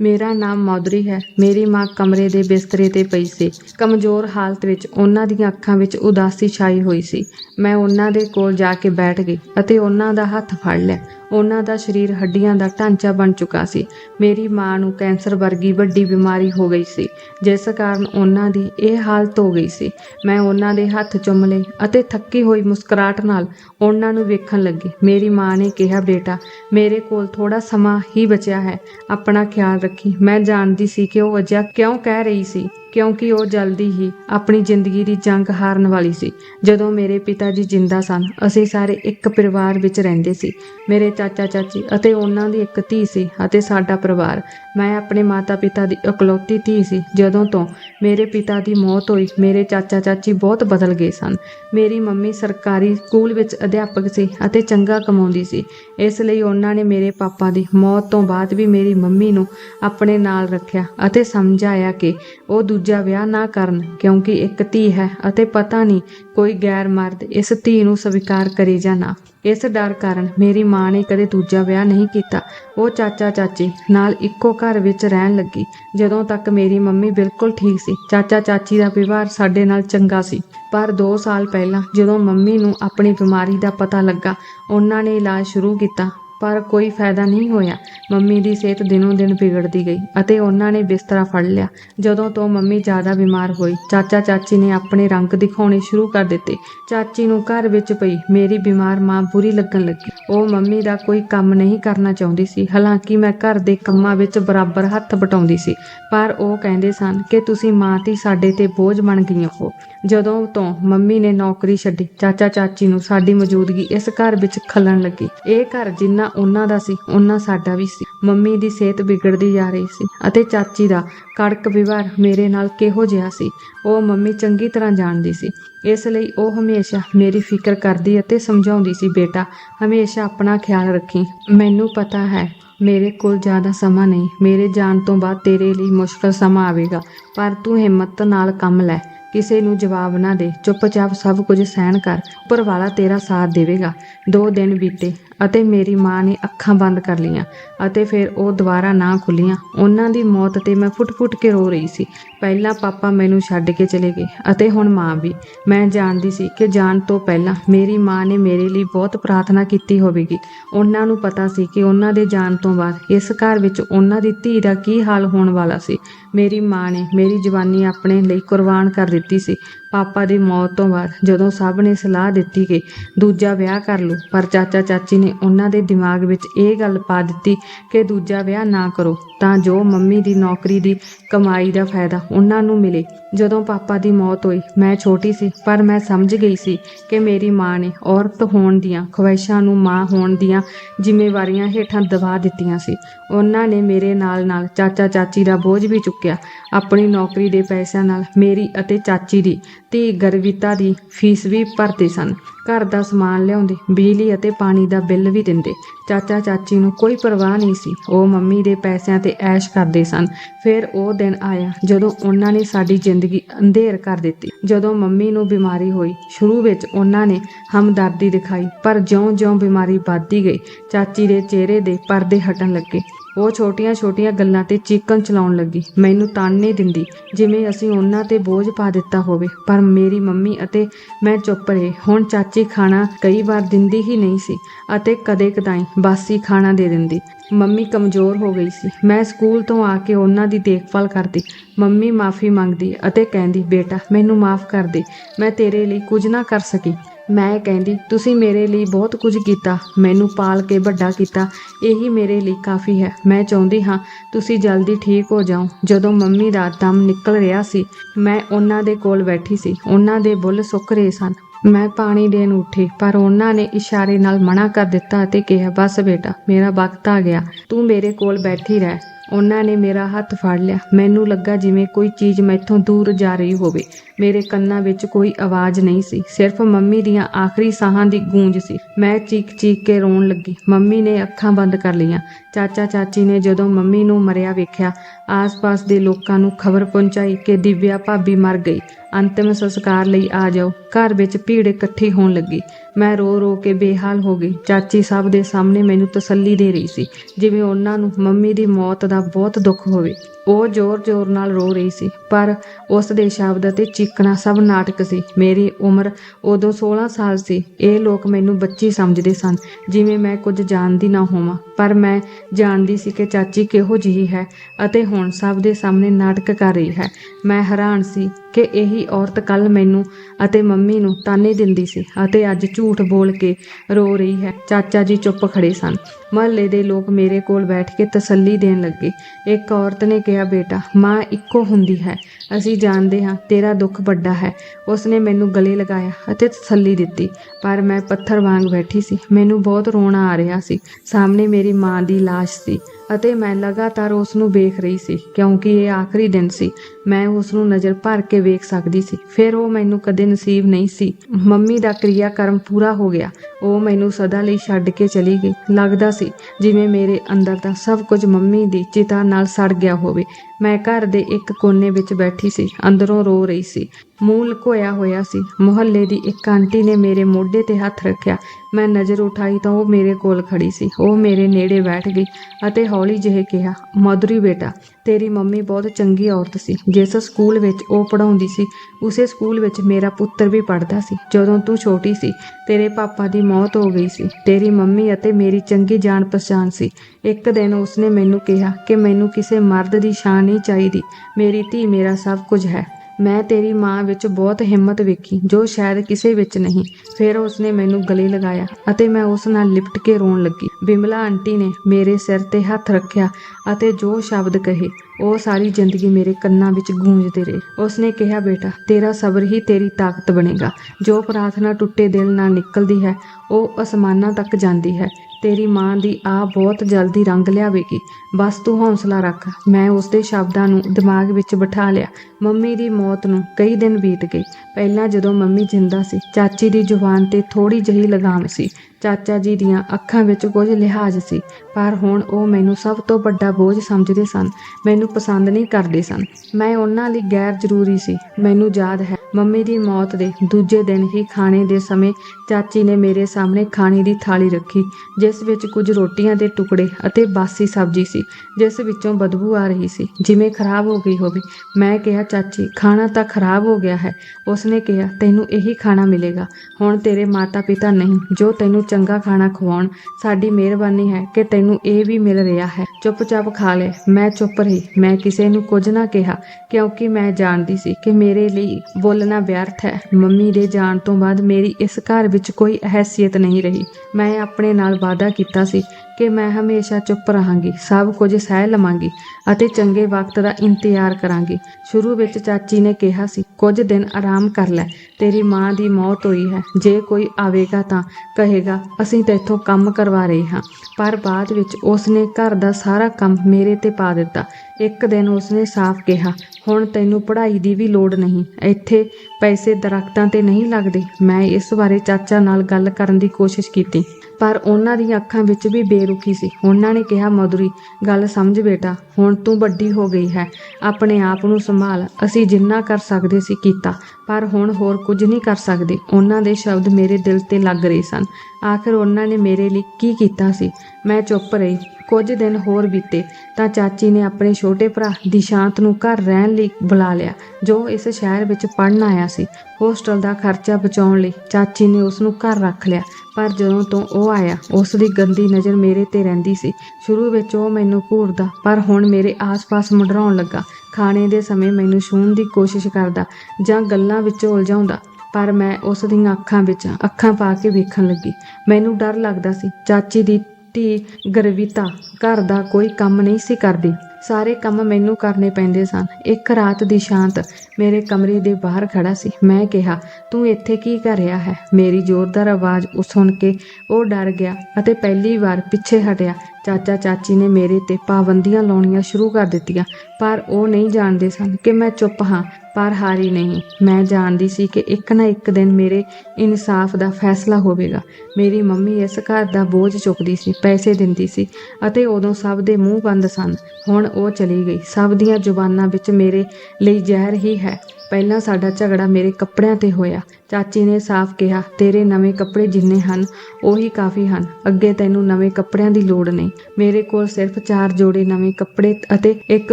ਮੇਰਾ ਨਾਮ ਮੌਦਰੀ ਹੈ। ਮੇਰੀ ਮਾਂ ਕਮਰੇ ਦੇ ਬਿਸਤਰੇ ਤੇ ਪਈ ਸੀ। ਕਮਜ਼ੋਰ ਹਾਲਤ ਵਿੱਚ ਉਹਨਾਂ ਦੀਆਂ ਅੱਖਾਂ ਵਿੱਚ ਉਦਾਸੀ ਛਾਈ ਹੋਈ ਸੀ। ਮੈਂ ਉਹਨਾਂ ਦੇ ਕੋਲ ਜਾ ਕੇ ਬੈਠ ਗਈ ਅਤੇ ਉਹਨਾਂ ਦਾ ਹੱਥ ਫੜ ਲਿਆ। ਉਹਨਾਂ ਦਾ ਸਰੀਰ ਹੱਡੀਆਂ ਦਾ ਢਾਂਚਾ ਬਣ ਚੁੱਕਾ ਸੀ। ਮੇਰੀ ਮਾਂ ਨੂੰ ਕੈਂਸਰ ਵਰਗੀ ਵੱਡੀ ਬਿਮਾਰੀ ਹੋ ਗਈ ਸੀ, ਜਿਸ ਕਾਰਨ ਉਹਨਾਂ ਦੀ ਇਹ ਹਾਲਤ ਹੋ ਗਈ ਸੀ। ਮੈਂ ਉਹਨਾਂ ਦੇ ਹੱਥ ਚੁੰਮ ਲਏ ਅਤੇ ਥੱਕੀ ਹੋਈ ਮੁਸਕਰਾਹਟ ਨਾਲ ਉਹਨਾਂ ਨੂੰ ਵੇਖਣ ਲੱਗੀ। ਮੇਰੀ ਮਾਂ ਨੇ ਕਿਹਾ, ਬੇਟਾ, ਮੇਰੇ ਕੋਲ ਥੋੜਾ ਸਮਾਂ ਹੀ ਬਚਿਆ ਹੈ। ਆਪਣਾ ਖਿਆਲ ਰੱਖੀ। ਮੈਂ ਜਾਣਦੀ ਸੀ ਕਿ ਉਹ ਅਜਿਹਾ ਕਿਉਂ ਕਹਿ ਰਹੀ ਸੀ। ਕਿਉਂਕਿ ਉਹ ਜਲਦੀ ਹੀ ਆਪਣੀ ਜ਼ਿੰਦਗੀ ਦੀ ਜੰਗ ਹਾਰਨ ਵਾਲੀ ਸੀ। ਜਦੋਂ ਮੇਰੇ ਪਿਤਾ ਜੀ ਜਿੰਦਾ ਸਨ, ਅਸੀਂ ਸਾਰੇ ਇੱਕ ਪਰਿਵਾਰ ਵਿੱਚ ਰਹਿੰਦੇ ਸੀ। ਮੇਰੇ ਚਾਚਾ ਚਾਚੀ ਅਤੇ ਉਹਨਾਂ ਦੀ ਇੱਕ ਧੀ ਸੀ ਅਤੇ ਸਾਡਾ ਪਰਿਵਾਰ। ਮੈਂ ਆਪਣੇ ਮਾਤਾ-ਪਿਤਾ ਦੀ ਇਕਲੌਤੀ ਧੀ ਸੀ। ਜਦੋਂ ਤੋਂ ਮੇਰੇ ਪਿਤਾ ਦੀ ਮੌਤ ਹੋਈ, ਮੇਰੇ ਚਾਚਾ ਚਾਚੀ ਬਹੁਤ ਬਦਲ ਗਏ ਸਨ। ਮੇਰੀ ਮੰਮੀ ਸਰਕਾਰੀ ਸਕੂਲ ਵਿੱਚ ਅਧਿਆਪਕ ਸੀ ਅਤੇ ਚੰਗਾ ਕਮਾਉਂਦੀ ਸੀ। ਇਸ ਲਈ ਉਹਨਾਂ ਨੇ ਮੇਰੇ ਪਾਪਾ ਦੀ ਮੌਤ ਤੋਂ ਬਾਅਦ ਵੀ ਮੇਰੀ ਮੰਮੀ ਨੂੰ ਆਪਣੇ ਨਾਲ ਰੱਖਿਆ ਅਤੇ ਸਮਝਾਇਆ ਕਿ ਉਹ ਦੂਜਾ ਵਿਆਹ ਨਾ ਕਰਨ, ਕਿਉਂਕਿ ਇੱਕ ਧੀ ਹੈ ਅਤੇ ਪਤਾ ਨਹੀਂ ਕੋਈ ਗੈਰ ਮਰਦ ਇਸ ਧੀ ਨੂੰ ਸਵੀਕਾਰ ਕਰੇ ਜਾਂ ਨਾ। ਇਸ ਡਰ ਕਾਰਨ ਮੇਰੀ ਮਾਂ ਨੇ ਕਦੇ ਦੂਜਾ ਵਿਆਹ ਨਹੀਂ ਕੀਤਾ। ਉਹ ਚਾਚਾ ਚਾਚੀ ਨਾਲ ਇੱਕੋ ਘਰ ਵਿੱਚ ਰਹਿਣ ਲੱਗੀ। ਜਦੋਂ ਤੱਕ ਮੇਰੀ ਮੰਮੀ ਬਿਲਕੁਲ ਠੀਕ ਸੀ, ਚਾਚਾ ਚਾਚੀ ਦਾ ਵਿਵਹਾਰ ਸਾਡੇ ਨਾਲ ਚੰਗਾ ਸੀ। ਪਰ 2 ਸਾਲ ਪਹਿਲਾਂ ਜਦੋਂ ਮੰਮੀ ਨੂੰ ਆਪਣੀ ਬਿਮਾਰੀ ਦਾ ਪਤਾ ਲੱਗਾ, ਉਹਨਾਂ ਨੇ ਇਲਾਜ ਸ਼ੁਰੂ ਕੀਤਾ। ਪਰ ਕੋਈ ਫਾਇਦਾ ਨਹੀਂ ਹੋਇਆ। ਮੰਮੀ ਦੀ ਸਿਹਤ ਦਿਨੋਂ ਦਿਨ ਵਿਗੜਦੀ ਗਈ ਅਤੇ ਉਹਨਾਂ ਨੇ ਬਿਸਤਰਾ ਫੜ ਲਿਆ। ਜਦੋਂ ਤੋਂ ਮੰਮੀ ਜ਼ਿਆਦਾ ਬਿਮਾਰ ਹੋਈ, ਚਾਚਾ ਚਾਚੀ ਨੇ ਆਪਣੇ ਰੰਗ ਦਿਖਾਉਣੇ ਸ਼ੁਰੂ ਕਰ ਦਿੱਤੇ। ਚਾਚੀ ਨੂੰ ਘਰ ਵਿੱਚ ਪਈ ਮੇਰੀ ਬਿਮਾਰ ਮਾਂ ਬੁਰੀ ਲੱਗਣ ਲੱਗੀ। ਉਹ ਮੰਮੀ ਦਾ ਕੋਈ ਕੰਮ ਨਹੀਂ ਕਰਨਾ ਚਾਹੁੰਦੀ ਸੀ। ਹਾਲਾਂਕਿ ਮੈਂ ਘਰ ਦੇ ਕੰਮਾਂ ਵਿੱਚ ਬਰਾਬਰ ਹੱਥ ਵਟਾਉਂਦੀ ਸੀ। ਪਰ ਉਹ ਕਹਿੰਦੇ ਸਨ ਕਿ ਤੁਸੀਂ ਮਾਂ ਧੀ ਸਾਡੇ ਤੇ ਬੋਝ ਬਣ ਗਈਆਂ ਹੋ। ਜਦੋਂ ਤੋਂ ਮੰਮੀ ਨੇ ਨੌਕਰੀ ਛੱਡੀ, ਚਾਚਾ ਚਾਚੀ ਨੂੰ ਸਾਡੀ ਮੌਜੂਦਗੀ ਇਸ ਘਰ ਵਿੱਚ ਖਲਣ ਲੱਗੀ। ਇਹ ਘਰ ਜਿੰਨਾ ਉਹਨਾਂ ਦਾ ਸੀ, ਉਹਨਾਂ ਸਾਡਾ ਵੀ ਸੀ। ਮੰਮੀ ਦੀ ਸਿਹਤ ਵਿਗੜਦੀ ਜਾ ਰਹੀ ਸੀ ਅਤੇ ਚਾਚੀ ਦਾ ਕੜਕ ਵਿਵਹਾਰ ਮੇਰੇ ਨਾਲ ਕਿਹੋ ਜਿਹਾ ਸੀ, ਉਹ ਮੰਮੀ ਚੰਗੀ ਤਰ੍ਹਾਂ ਜਾਣਦੀ ਸੀ। ਇਸ ਲਈ ਉਹ ਹਮੇਸ਼ਾ ਮੇਰੀ ਫਿਕਰ ਕਰਦੀ ਅਤੇ ਸਮਝਾਉਂਦੀ ਸੀ, ਬੇਟਾ, ਹਮੇਸ਼ਾ ਆਪਣਾ ਖਿਆਲ ਰੱਖੀ। ਮੈਨੂੰ ਪਤਾ ਹੈ, ਮੇਰੇ ਕੋਲ ਜ਼ਿਆਦਾ ਸਮਾਂ ਨਹੀਂ। ਮੇਰੇ ਜਾਣ ਤੋਂ ਬਾਅਦ ਤੇਰੇ ਲਈ ਮੁਸ਼ਕਲ ਸਮਾਂ ਆਵੇਗਾ, ਪਰ ਤੂੰ ਹਿੰਮਤ ਨਾਲ ਕੰਮ ਲੈ। ਕਿਸੇ ਨੂੰ ਜਵਾਬ ਨਾ ਦੇ। ਚੁੱਪਚਾਪ ਸਭ ਕੁਝ ਸਹਿਣ ਕਰ ਉੱਪਰ ਵਾਲਾ ਤੇਰਾ ਸਾਥ ਦੇਵੇਗਾ। ਦੋ ਦਿਨ ਬੀਤੇ ਅਤੇ ਮੇਰੀ ਮਾਂ ਨੇ ਅੱਖਾਂ ਬੰਦ ਕਰ ਲਈਆਂ ਅਤੇ ਫਿਰ ਉਹ ਦੁਬਾਰਾ ਨਾ ਖੁੱਲੀਆਂ। ਉਹਨਾਂ ਦੀ ਮੌਤ ਤੇ ਮੈਂ ਫੁੱਟ-ਫੁੱਟ ਕੇ ਰੋ ਰਹੀ ਸੀ। ਪਹਿਲਾਂ ਪਾਪਾ ਮੈਨੂੰ ਛੱਡ ਕੇ ਚਲੇ ਗਏ ਅਤੇ ਹੁਣ ਮਾਂ ਵੀ। ਮੈਂ ਜਾਣਦੀ ਸੀ ਕਿ ਜਾਣ ਤੋਂ ਪਹਿਲਾਂ ਮੇਰੀ ਮਾਂ ਨੇ ਮੇਰੇ ਲਈ ਬਹੁਤ ਪ੍ਰਾਰਥਨਾ ਕੀਤੀ ਹੋਵੇਗੀ। ਉਹਨਾਂ ਨੂੰ ਪਤਾ ਸੀ ਕਿ ਉਹਨਾਂ ਦੇ ਜਾਣ ਤੋਂ ਬਾਅਦ ਇਸ ਘਰ ਵਿੱਚ ਉਹਨਾਂ ਦੀ ਧੀ ਦਾ ਕੀ ਹਾਲ ਹੋਣ ਵਾਲਾ ਸੀ। ਮੇਰੀ ਮਾਂ ਨੇ ਮੇਰੀ ਜਵਾਨੀ ਆਪਣੇ ਲਈ ਕੁਰਬਾਨ ਕਰ ਦਿੱਤੀ ਸੀ। ਪਾਪਾ ਦੀ ਮੌਤ ਤੋਂ ਬਾਅਦ ਜਦੋਂ ਸਭ ਨੇ ਸਲਾਹ ਦਿੱਤੀ ਕਿ ਦੂਜਾ ਵਿਆਹ ਕਰ ਲਓ, ਪਰ ਚਾਚਾ ਚਾਚੀ ਨੇ ਉਹਨਾਂ ਦੇ ਦਿਮਾਗ ਵਿੱਚ ਇਹ ਗੱਲ ਪਾ ਦਿੱਤੀ ਕਿ ਦੂਜਾ ਵਿਆਹ ਨਾ ਕਰੋ ਤਾਂ ਜੋ ਮੰਮੀ ਦੀ ਨੌਕਰੀ ਦੀ ਕਮਾਈ ਦਾ ਫਾਇਦਾ ਉਹਨਾਂ ਨੂੰ ਮਿਲੇ। ਜਦੋਂ ਪਾਪਾ ਦੀ ਮੌਤ ਹੋਈ, ਮੈਂ ਛੋਟੀ ਸੀ, ਪਰ ਮੈਂ ਸਮਝ ਗਈ ਸੀ ਕਿ ਮੇਰੀ ਮਾਂ ਨੇ ਔਰਤ ਹੋਣ ਦੀਆਂ ਖਵਾਇਸ਼ਾਂ ਨੂੰ ਮਾਂ ਹੋਣ ਦੀਆਂ ਜ਼ਿੰਮੇਵਾਰੀਆਂ ਹੇਠਾਂ ਦਬਾ ਦਿੱਤੀਆਂ ਸੀ। ਉਹਨਾਂ ਨੇ ਮੇਰੇ ਨਾਲ ਨਾਲ ਚਾਚਾ ਚਾਚੀ ਦਾ ਬੋਝ ਵੀ ਚੁੱਕਿਆ। ਆਪਣੀ ਨੌਕਰੀ ਦੇ ਪੈਸਿਆਂ ਨਾਲ ਮੇਰੀ ਅਤੇ ਚਾਚੀ ਦੀ ਧੀ ਗਰਵਿਤਾ ਦੀ ਫੀਸ ਵੀ ਭਰਦੇ ਸਨ। ਘਰ ਦਾ ਸਮਾਨ ਲਿਆਉਂਦੇ, ਬਿਜਲੀ ਅਤੇ ਪਾਣੀ ਦਾ ਬਿੱਲ ਵੀ ਦਿੰਦੇ। ਚਾਚਾ ਚਾਚੀ ਨੂੰ ਕੋਈ ਪਰਵਾਹ ਨਹੀਂ ਸੀ। ਉਹ ਮੰਮੀ ਦੇ ਪੈਸਿਆਂ ਤੇ ਐਸ਼ ਕਰਦੇ ਸਨ। ਫਿਰ ਉਹ ਦਿਨ ਆਇਆ ਜਦੋਂ ਉਹਨਾਂ ਨੇ ਸਾਡੀ ਜ਼ਿੰਦਗੀ ਅੰਧੇਰ ਕਰ ਦਿੱਤੀ। ਜਦੋਂ ਮੰਮੀ ਨੂੰ ਬਿਮਾਰੀ ਹੋਈ, ਸ਼ੁਰੂ ਵਿੱਚ ਉਹਨਾਂ ਨੇ ਹਮਦਰਦੀ ਦਿਖਾਈ, ਪਰ ਜਿਉਂ-ਜਿਉਂ ਬਿਮਾਰੀ ਵੱਧਦੀ ਗਈ, ਚਾਚੀ ਦੇ ਚਿਹਰੇ ਦੇ ਪਰਦੇ ਹਟਣ ਲੱਗੇ। ਉਹ ਛੋਟੀਆਂ-ਛੋਟੀਆਂ ਗੱਲਾਂ ਤੇ ਚੀਕਣ ਚਲਾਉਣ ਲੱਗੀ। ਮੈਨੂੰ ਤਾਨੇ ਦਿੰਦੀ ਜਿਵੇਂ ਅਸੀਂ ਉਹਨਾਂ ਤੇ ਬੋਝ ਪਾ ਦਿੱਤਾ ਹੋਵੇ, ਪਰ ਮੇਰੀ ਮੰਮੀ ਅਤੇ ਮੈਂ ਚੁੱਪ ਰਹੇ। ਹੁਣ ਚਾਚੀ ਖਾਣਾ ਕਈ ਵਾਰ ਦਿੰਦੀ ਹੀ ਨਹੀਂ ਸੀ ਅਤੇ ਕਦੇ-ਕਦਾਈ ਬਾਸੀ ਖਾਣਾ ਦੇ ਦਿੰਦੀ। ਮੰਮੀ ਕਮਜ਼ੋਰ ਹੋ ਗਈ ਸੀ। ਮੈਂ ਸਕੂਲ ਤੋਂ ਆ ਕੇ ਉਹਨਾਂ ਦੀ ਦੇਖਭਾਲ ਕਰਦੀ। ਮੰਮੀ ਮਾਫੀ ਮੰਗਦੀ ਅਤੇ ਕਹਿੰਦੀ, ਬੇਟਾ, ਮੈਨੂੰ ਮਾਫ ਕਰ ਦੇ। ਮੈਂ ਤੇਰੇ ਲਈ ਕੁਝ ਨਾ ਕਰ ਸਕੀ। ਮੈਂ ਕਹਿੰਦੀ, ਤੁਸੀਂ ਮੇਰੇ ਲਈ ਬਹੁਤ ਕੁਝ ਕੀਤਾ, ਮੈਨੂੰ ਪਾਲ ਕੇ ਵੱਡਾ ਕੀਤਾ, ਇਹੀ ਮੇਰੇ ਲਈ ਕਾਫੀ ਹੈ। ਮੈਂ ਚਾਹੁੰਦੀ ਹਾਂ ਤੁਸੀਂ ਜਲਦੀ ਠੀਕ ਹੋ ਜਾਓ। ਜਦੋਂ ਮੰਮੀ ਦਾ ਦਮ ਨਿਕਲ ਰਿਹਾ ਸੀ, ਮੈਂ ਉਹਨਾਂ ਦੇ ਕੋਲ ਬੈਠੀ ਸੀ। ਉਹਨਾਂ ਦੇ ਬੁੱਲ ਸੁੱਕ ਰਹੇ ਸਨ। ਮੈਂ ਪਾਣੀ ਦੇਣ ਉੱਠੀ, ਪਰ ਉਹਨਾਂ ਨੇ ਇਸ਼ਾਰੇ ਨਾਲ ਮਨਾ ਕਰ ਦਿੱਤਾ ਅਤੇ ਕਿਹਾ, ਬਸ ਬੇਟਾ, ਮੇਰਾ ਵਕਤ ਆ ਗਿਆ। ਤੂੰ ਮੇਰੇ ਕੋਲ ਬੈਠੀ ਰਹਿ। ਉਹਨਾਂ ਨੇ ਮੇਰਾ ਹੱਥ ਫੜ ਲਿਆ। ਮੈਨੂੰ ਲੱਗਾ ਜਿਵੇਂ ਕੋਈ ਚੀਜ਼ ਮੈਥੋਂ ਦੂਰ ਜਾ ਰਹੀ ਹੋਵੇ। ਮੇਰੇ ਕੰਨਾਂ ਵਿੱਚ ਕੋਈ ਆਵਾਜ਼ ਨਹੀਂ ਸੀ। ਸਿਰਫ ਮੰਮੀ ਦੀਆਂ ਆਖਰੀ ਸਾਹਾਂ ਦੀ ਗੂੰਜ ਸੀ। ਮੈਂ ਚੀਕ-ਚੀਕ ਕੇ ਰੋਣ ਲੱਗੀ। ਮੰਮੀ ਨੇ ਅੱਖਾਂ ਬੰਦ ਕਰ ਲਈਆਂ। ਚਾਚਾ ਚਾਚੀ ਨੇ ਜਦੋਂ ਮੰਮੀ ਨੂੰ ਮਰਿਆ ਵੇਖਿਆ ਆਸ-ਪਾਸ ਦੇ ਲੋਕਾਂ ਨੂੰ ਖਬਰ ਪਹੁੰਚਾਈ ਕਿ ਦਿਵਿਆ ਭਾਬੀ ਮਰ ਗਈ। ਅੰਤਿਮ ਸੰਸਕਾਰ ਲਈ ਆ ਜਾਓ। ਘਰ ਵਿੱਚ ਭੀੜ ਇਕੱਠੀ ਹੋਣ ਲੱਗੀ। ਮੈਂ ਰੋ ਰੋ ਕੇ ਬੇਹਾਲ ਹੋ ਗਈ। ਚਾਚੀ ਸਭ ਦੇ ਸਾਹਮਣੇ ਮੈਨੂੰ ਤਸੱਲੀ ਦੇ ਰਹੀ ਸੀ। ਜਿਵੇਂ ਉਹਨਾਂ ਨੂੰ ਮੰਮੀ ਦੀ ਮੌਤ ਦਾ ਬਹੁਤ ਦੁੱਖ ਹੋਵੇ। ਉਹ ਜ਼ੋਰ-ਜ਼ੋਰ ਨਾਲ ਰੋ ਰਹੀ ਸੀ, ਪਰ ਉਸ ਦੇ ਸ਼ਬਦ ਅਤੇ ਚੀਕਣਾ ਸਭ ਨਾਟਕ ਸੀ। ਮੇਰੀ ਉਮਰ ਉਦੋਂ 16 ਸਾਲ ਸੀ। ਇਹ ਲੋਕ ਮੈਨੂੰ ਬੱਚੀ ਸਮਝਦੇ ਸਨ, ਜਿਵੇਂ ਮੈਂ ਕੁਝ ਜਾਣਦੀ ਨਾ ਹੋਵਾਂ। ਪਰ ਮੈਂ ਜਾਣਦੀ ਸੀ ਕਿ ਚਾਚੀ ਕਿਹੋ ਜਿਹੀ ਹੈ ਅਤੇ ਹੁਣ ਸਭ ਦੇ ਸਾਹਮਣੇ ਨਾਟਕ ਕਰ ਰਹੀ ਹੈ। ਮੈਂ ਹੈਰਾਨ ਸੀ ਕਿ ਇਹੀ ਔਰਤ ਕੱਲ ਮੈਨੂੰ ਅਤੇ ਮੰਮੀ ਨੂੰ ਤਾਨੇ ਦਿੰਦੀ ਸੀ ਅਤੇ ਅੱਜ ਝੂਠ ਬੋਲ ਕੇ ਰੋ ਰਹੀ ਹੈ। ਚਾਚਾ ਜੀ ਚੁੱਪ ਖੜੇ ਸਨ। ਮਹੱਲੇ ਦੇ ਲੋਕ ਮੇਰੇ ਕੋਲ ਬੈਠ ਕੇ ਤਸੱਲੀ ਦੇਣ ਲੱਗੇ। ਇੱਕ ਔਰਤ ਨੇ ਕਿਹਾ, ਬੇਟਾ, ਮਾਂ ਇੱਕੋ ਹੁੰਦੀ ਹੈ। ਅਸੀਂ ਜਾਣਦੇ ਹਾਂ ਤੇਰਾ ਦੁੱਖ ਵੱਡਾ ਹੈ। ਉਸਨੇ ਮੈਨੂੰ ਗਲੇ ਲਗਾਇਆ ਅਤੇ ਤਸੱਲੀ ਦਿੱਤੀ। ਪਰ ਮੈਂ ਪੱਥਰ ਵਾਂਗ ਬੈਠੀ ਸੀ। ਮੈਨੂੰ ਬਹੁਤ ਰੋਣਾ ਆ ਰਿਹਾ ਸੀ। ਸਾਹਮਣੇ ਮੇਰੀ ਮਾਂ ਦੀ ਲਾਸ਼ ਸੀ। ਅਤੇ ਮੈਂ ਲਗਾਤਾਰ ਉਸ ਨੂੰ ਵੇਖ ਰਹੀ ਸੀ, ਕਿਉਂਕਿ ਇਹ ਆਖਰੀ ਦਿਨ ਸੀ। ਮੈਂ ਉਸ ਨੂੰ ਨਜ਼ਰ ਭਰ ਕੇ ਵੇਖ ਸਕਦੀ ਸੀ। ਫਿਰ ਉਹ ਮੈਨੂੰ ਕਦੇ ਨਸੀਬ ਨਹੀਂ ਸੀ। ਮੰਮੀ ਦਾ ਕਿਰਿਆ ਕਰਮ ਪੂਰਾ ਹੋ ਗਿਆ। ਉਹ ਮੈਨੂੰ ਸਦਾ ਲਈ ਛੱਡ ਕੇ ਚਲੀ ਗਈ। ਲੱਗਦਾ ਸੀ ਜਿਵੇਂ ਮੇਰੇ ਅੰਦਰ ਦਾ ਸਭ ਕੁਝ ਮੰਮੀ ਦੀ ਚਿਤਾ ਨਾਲ ਸੜ ਗਿਆ ਹੋਵੇ। ਮੈਂ ਘਰ ਦੇ ਇੱਕ ਕੋਨੇ ਵਿੱਚ ਬੈਠੀ ਸੀ। ਅੰਦਰੋਂ ਰੋ ਰਹੀ ਸੀ। ਮੂੰਹ ਲੁਕੋਇਆ ਹੋਇਆ ਸੀ। ਮੁਹੱਲੇ ਦੀ ਇੱਕ ਆਂਟੀ ਨੇ ਮੇਰੇ ਮੋਢੇ ਤੇ ਹੱਥ ਰੱਖਿਆ। ਮੈਂ ਨਜ਼ਰ ਉਠਾਈ ਤਾਂ ਉਹ ਮੇਰੇ ਕੋਲ ਖੜੀ ਸੀ। ਉਹ ਮੇਰੇ ਨੇੜੇ ਬੈਠ ਗਈ ਅਤੇ ਹੌਲੀ ਜਿਹੇ ਕਿਹਾ, ਮਧੁਰੀ ਬੇਟਾ, ਤੇਰੀ ਮੰਮੀ ਬਹੁਤ ਚੰਗੀ ਔਰਤ ਸੀ। ਜਿਸ ਸਕੂਲ ਵਿੱਚ ਉਹ ਪੜ੍ਹਾਉਂਦੀ ਸੀ, ਉਸੇ ਸਕੂਲ ਵਿੱਚ ਮੇਰਾ ਪੁੱਤਰ ਵੀ ਪੜ੍ਹਦਾ ਸੀ। ਜਦੋਂ ਤੂੰ ਛੋਟੀ ਸੀ, ਤੇਰੇ ਪਾਪਾ ਦੀ ਮੌਤ ਹੋ ਗਈ ਸੀ। ਤੇਰੀ ਮੰਮੀ ਅਤੇ ਮੇਰੀ ਚੰਗੀ ਜਾਣ ਪਛਾਣ ਸੀ। ਇੱਕ ਦਿਨ ਉਸਨੇ ਮੈਨੂੰ ਕਿਹਾ ਕਿ ਮੈਨੂੰ ਕਿਸੇ ਮਰਦ ਦੀ ਸ਼ਾਨ ਨਹੀਂ ਚਾਹੀਦੀ। ਮੇਰੀ ਧੀ ਮੇਰਾ ਸਭ ਕੁਝ ਹੈ। ਮੈਂ ਤੇਰੀ ਮਾਂ ਵਿੱਚ ਬਹੁਤ ਹਿੰਮਤ ਵੇਖੀ, ਜੋ ਸ਼ਾਇਦ ਕਿਸੇ ਵਿੱਚ ਨਹੀਂ। ਫਿਰ ਉਸਨੇ ਮੈਨੂੰ ਗਲੇ ਲਗਾਇਆ ਅਤੇ ਮੈਂ ਉਸ ਨਾਲ ਲਿਪਟ ਕੇ ਰੋਣ ਲੱਗੀ। ਬਿਮਲਾ ਆਂਟੀ ਨੇ ਮੇਰੇ ਸਿਰ ਤੇ ਹੱਥ ਰੱਖਿਆ ਅਤੇ ਜੋ ਸ਼ਬਦ ਕਹੇ, ਉਹ ਸਾਰੀ ਜ਼ਿੰਦਗੀ ਮੇਰੇ ਕੰਨਾਂ ਵਿੱਚ ਗੂੰਜਦੇ ਰਹੇ। ਉਸਨੇ ਕਿਹਾ, ਬੇਟਾ, ਤੇਰਾ ਸਬਰ ਹੀ ਤੇਰੀ ਤਾਕਤ ਬਣੇਗਾ। ਜੋ ਪ੍ਰਾਰਥਨਾ ਟੁੱਟੇ ਦਿਲ ਨਾਲ ਨਿਕਲਦੀ ਹੈ, ਉਹ ਅਸਮਾਨਾਂ ਤੱਕ ਜਾਂਦੀ ਹੈ। ਤੇਰੀ ਮਾਂ ਦੀ ਆ ਬਹੁਤ ਜਲਦੀ ਰੰਗ ਲਿਆਵੇਗੀ। ਬਸ ਤੂੰ ਹੌਸਲਾ ਰੱਖ। ਮੈਂ ਉਸ ਦੇ ਸ਼ਬਦਾਂ ਨੂੰ ਦਿਮਾਗ ਵਿੱਚ ਬਿਠਾ ਲਿਆ। ਮੰਮੀ ਦੀ ਮੌਤ ਨੂੰ ਕਈ ਦਿਨ ਬੀਤ ਗਏ। ਪਹਿਲਾਂ ਜਦੋਂ ਮੰਮੀ ਜਿੰਦਾ ਸੀ, ਚਾਚੀ ਦੀ ਜ਼ੁਬਾਨ ਤੇ ਥੋੜੀ ਜਿਹੀ ਲਗਾਮ ਸੀ। ਚਾਚਾ ਜੀ ਦੀਆਂ ਅੱਖਾਂ ਵਿੱਚ ਕੁਝ ਲਿਹਾਜ਼ ਸੀ, ਪਰ ਹੁਣ ਉਹ ਮੈਨੂੰ ਸਭ ਤੋਂ ਵੱਡਾ ਬੋਝ ਸਮਝਦੇ ਸਨ, ਮੈਨੂੰ ਪਸੰਦ ਨਹੀਂ ਕਰਦੇ ਸਨ। ਮੈਂ ਉਹਨਾਂ ਲਈ ਗੈਰ ਜ਼ਰੂਰੀ ਸੀ, ਮੈਨੂੰ ਯਾਦ ਹੈ, ਮੰਮੀ ਦੀ ਮੌਤ ਦੇ ਦੂਜੇ ਦਿਨ ਹੀ ਖਾਣੇ ਦੇ ਸਮੇਂ ਚਾਚੀ ਨੇ ਮੇਰੇ ਸਾਹਮਣੇ ਖਾਣੇ ਦੀ ਥਾਲੀ ਰੱਖੀ, ਜਿਸ ਵਿੱਚ ਕੁਝ ਰੋਟੀਆਂ ਦੇ ਟੁਕੜੇ ਅਤੇ ਬਾਸੀ ਸਬਜ਼ੀ ਸੀ, ਜਿਸ ਵਿੱਚੋਂ ਬਦਬੂ ਆ ਰਹੀ ਸੀ, ਜਿਵੇਂ ਖਰਾਬ ਹੋ ਗਈ ਹੋਵੇ। ਮੈਂ ਕਿਹਾ, ਚਾਚੀ, ਖਾਣਾ ਤਾਂ ਖਰਾਬ ਹੋ ਗਿਆ ਹੈ। ਉਸਨੇ ਕਿਹਾ, ਤੈਨੂੰ ਇਹੀ ਖਾਣਾ ਮਿਲੇਗਾ। ਹੁਣ ਤੇਰੇ ਮਾਤਾ-ਪਿਤਾ ਨਹੀਂ, ਜੋ ਤੈਨੂੰ ਚੰਗਾ ਖਾਣਾ ਖਵਾਉਣ, ਸਾਡੀ ਮਿਹਰਬਾਨੀ ਹੈ ਕਿ ਤੈਨੂੰ ਇਹ ਵੀ ਮਿਲ ਰਿਹਾ ਹੈ। ਚੁੱਪਚਾਪ ਖਾ ਲੈ। ਮੈਂ ਚੁੱਪ ਰਹੀ। ਮੈਂ ਕਿਸੇ ਨੂੰ ਕੁਝ ਨਾ ਕਿਹਾ, ਕਿਉਂਕਿ ਮੈਂ ਜਾਣਦੀ ਸੀ ਕਿ ਮੇਰੇ ਲਈ ਬੋਲਣਾ ਵਿਅਰਥ ਹੈ। ਮੰਮੀ ਦੇ ਜਾਣ ਤੋਂ ਬਾਅਦ ਮੇਰੀ ਇਸ ਘਰ ਵਿੱਚ ਕੋਈ ਅਹਿਸੀਅਤ ਨਹੀਂ ਰਹੀ। ਮੈਂ ਆਪਣੇ ਨਾਲ ਵਾਅਦਾ ਕੀਤਾ ਸੀ ਕਿ ਮੈਂ ਹਮੇਸ਼ਾ ਚੁੱਪ ਰਹਾਂਗੀ, ਸਭ ਕੁਝ ਸਹਿ ਲਵਾਂਗੀ ਅਤੇ ਚੰਗੇ ਵਕਤ ਦਾ ਇੰਤਜ਼ਾਰ ਕਰਾਂਗੀ। ਸ਼ੁਰੂ ਵਿੱਚ ਚਾਚੀ ਨੇ ਕਿਹਾ ਸੀ, ਕੁਝ ਦਿਨ ਆਰਾਮ ਕਰ ਲੈ, ਤੇਰੀ ਮਾਂ ਦੀ ਮੌਤ ਹੋਈ ਹੈ, ਜੇ ਕੋਈ ਆਵੇਗਾ ਤਾਂ। ਕਹੇਗਾ, ਅਸੀਂ ਤੇਥੋਂ ਕੰਮ ਕਰਵਾ ਰਹੇ ਹਾਂ। ਪਰ ਬਾਅਦ ਵਿੱਚ ਉਸਨੇ ਘਰ ਦਾ ਸਾਰਾ ਕੰਮ ਮੇਰੇ ਤੇ ਪਾ ਦਿੱਤਾ। ਇੱਕ ਦਿਨ ਉਸਨੇ ਸਾਫ਼ ਕਿਹਾ, ਹੁਣ ਤੈਨੂੰ ਪੜ੍ਹਾਈ ਦੀ ਵੀ ਲੋੜ ਨਹੀਂ, ਇੱਥੇ ਪੈਸੇ ਦਰਖਤਾਂ ਤੇ ਨਹੀਂ ਲੱਗਦੇ। ਮੈਂ ਇਸ ਬਾਰੇ ਚਾਚਾ ਨਾਲ ਗੱਲ ਕਰਨ ਦੀ ਕੋਸ਼ਿਸ਼ ਕੀਤੀ। ਪਰ ਉਹਨਾਂ ਦੀਆਂ ਅੱਖਾਂ ਵਿੱਚ ਵੀ ਬੇਰੁਖੀ ਸੀ। ਉਹਨਾਂ ਨੇ ਕਿਹਾ, ਮਧੁਰੀ, ਗੱਲ ਸਮਝ ਬੇਟਾ, ਹੁਣ ਤੂੰ ਵੱਡੀ ਹੋ ਗਈ ਹੈ। ਆਪਣੇ ਆਪ ਨੂੰ ਸੰਭਾਲ। ਅਸੀਂ ਜਿੰਨਾ ਕਰ ਸਕਦੇ ਸੀ ਕੀਤਾ, ਪਰ ਹੁਣ ਹੋਰ ਕੁਝ ਨਹੀਂ ਕਰ ਸਕਦੇ। ਉਹਨਾਂ ਦੇ ਸ਼ਬਦ ਮੇਰੇ ਦਿਲ ਤੇ ਲੱਗ ਰਹੇ ਸਨ। ਆਖਰ ਉਹਨਾਂ ਨੇ ਮੇਰੇ ਲਈ ਕੀ ਕੀਤਾ ਸੀ? ਮੈਂ ਚੁੱਪ ਰਹੀ। ਕੁਝ ਦਿਨ ਹੋਰ ਬੀਤੇ ਤਾਂ ਚਾਚੀ ਨੇ ਆਪਣੇ ਛੋਟੇ ਭਰਾ ਦਿਸ਼ਾਂਤ ਨੂੰ ਘਰ ਰਹਿਣ ਲਈ ਬੁਲਾ ਲਿਆ, ਜੋ ਇਸ ਸ਼ਹਿਰ ਵਿੱਚ ਪੜਨ ਆਇਆ ਸੀ। ਹੋਸਟਲ ਦਾ ਖਰਚਾ ਬਚਾਉਣ ਲਈ ਚਾਚੀ ਨੇ ਉਸ ਨੂੰ ਘਰ ਰੱਖ ਲਿਆ, ਪਰ ਜਦੋਂ ਤੋਂ ਉਹ ਆਇਆ, ਉਸ ਦੀ ਗੰਦੀ ਨਜ਼ਰ ਮੇਰੇ ਤੇ ਰਹਿੰਦੀ ਸੀ। ਸ਼ੁਰੂ ਵਿੱਚ ਉਹ ਮੈਨੂੰ ਘੂਰਦਾ, ਪਰ ਹੁਣ ਮੇਰੇ ਆਸ-ਪਾਸ ਮੰਡਰਾਉਣ ਲੱਗਾ। ਖਾਣੇ ਦੇ ਸਮੇਂ ਮੈਨੂੰ ਛੂਹਣ ਦੀ ਕੋਸ਼ਿਸ਼ ਕਰਦਾ ਜਾਂ ਗੱਲਾਂ ਵਿੱਚ ਉਲਝਾਉਂਦਾ। ਪਰ ਮੈਂ ਉਸ ਦੀਆਂ ਅੱਖਾਂ ਵਿੱਚ ਅੱਖਾਂ ਪਾ ਕੇ ਵੇਖਣ ਲੱਗੀ। ਮੈਨੂੰ ਡਰ ਲੱਗਦਾ ਸੀ। ਚਾਚੀ ਦੀ ਧੀ ਗਰਵਿਤਾ ਘਰ ਦਾ ਕੋਈ ਕੰਮ ਨਹੀਂ ਸੀ ਕਰਦੀ। ਸਾਰੇ ਕੰਮ ਮੈਨੂੰ ਕਰਨੇ ਪੈਂਦੇ ਸਨ। ਇੱਕ ਰਾਤ ਦੀ ਸ਼ਾਂਤ ਮੇਰੇ ਕਮਰੇ ਦੇ ਬਾਹਰ ਖੜਾ ਸੀ। ਮੈਂ ਕਿਹਾ, ਤੂੰ ਇੱਥੇ ਕੀ ਕਰ ਰਿਹਾ ਹੈ? ਮੇਰੀ ਜ਼ੋਰਦਾਰ ਆਵਾਜ਼ ਸੁਣ ਕੇ ਉਹ ਡਰ ਗਿਆ ਅਤੇ ਪਹਿਲੀ ਵਾਰ ਪਿੱਛੇ ਹਟਿਆ। ਚਾਚਾ ਚਾਚੀ ਨੇ ਮੇਰੇ ਤੇ ਪਾਬੰਦੀਆਂ ਲਾਉਣੀਆਂ ਸ਼ੁਰੂ ਕਰ ਦਿੱਤੀਆਂ, ਪਰ ਉਹ ਨਹੀਂ ਜਾਣਦੇ ਸਨ ਕਿ ਮੈਂ ਚੁੱਪ ਹਾਂ, ਪਰ ਹਾਰੀ ਨਹੀਂ। ਮੈਂ ਜਾਣਦੀ ਸੀ ਕਿ ਇੱਕ ਨਾ ਇੱਕ ਦਿਨ ਮੇਰੇ ਇਨਸਾਫ ਦਾ ਫੈਸਲਾ ਹੋਵੇਗਾ। ਮੇਰੀ ਮੰਮੀ ਇਸ ਘਰ ਦਾ ਬੋਝ ਚੁੱਕਦੀ ਸੀ, ਪੈਸੇ ਦਿੰਦੀ ਸੀ ਅਤੇ ਉਦੋਂ ਸਭ ਦੇ ਮੂੰਹ ਬੰਦ ਸਨ। ਹੁਣ ਉਹ ਚਲੀ ਗਈ। ਸਭ ਦੀਆਂ ਜ਼ੁਬਾਨਾਂ ਵਿੱਚ ਮੇਰੇ ਲਈ ਜ਼ਹਿਰ ਹੀ ਹੈ। ਪਹਿਲਾਂ ਸਾਡਾ ਝਗੜਾ ਮੇਰੇ ਕੱਪੜਿਆਂ ਤੇ ਹੋਇਆ। ਚਾਚੀ ਨੇ ਸਾਫ਼ ਕਿਹਾ, ਤੇਰੇ ਨਵੇਂ ਕੱਪੜੇ ਜਿੰਨੇ ਹਨ, ਉਹੀ ਕਾਫੀ ਹਨ। ਅੱਗੇ ਤੈਨੂੰ ਨਵੇਂ ਕੱਪੜਿਆਂ ਦੀ ਲੋੜ ਨਹੀਂ। ਮੇਰੇ ਕੋਲ ਸਿਰਫ ਚਾਰ ਜੋੜੇ ਨਵੇਂ ਕੱਪੜੇ ਅਤੇ ਇੱਕ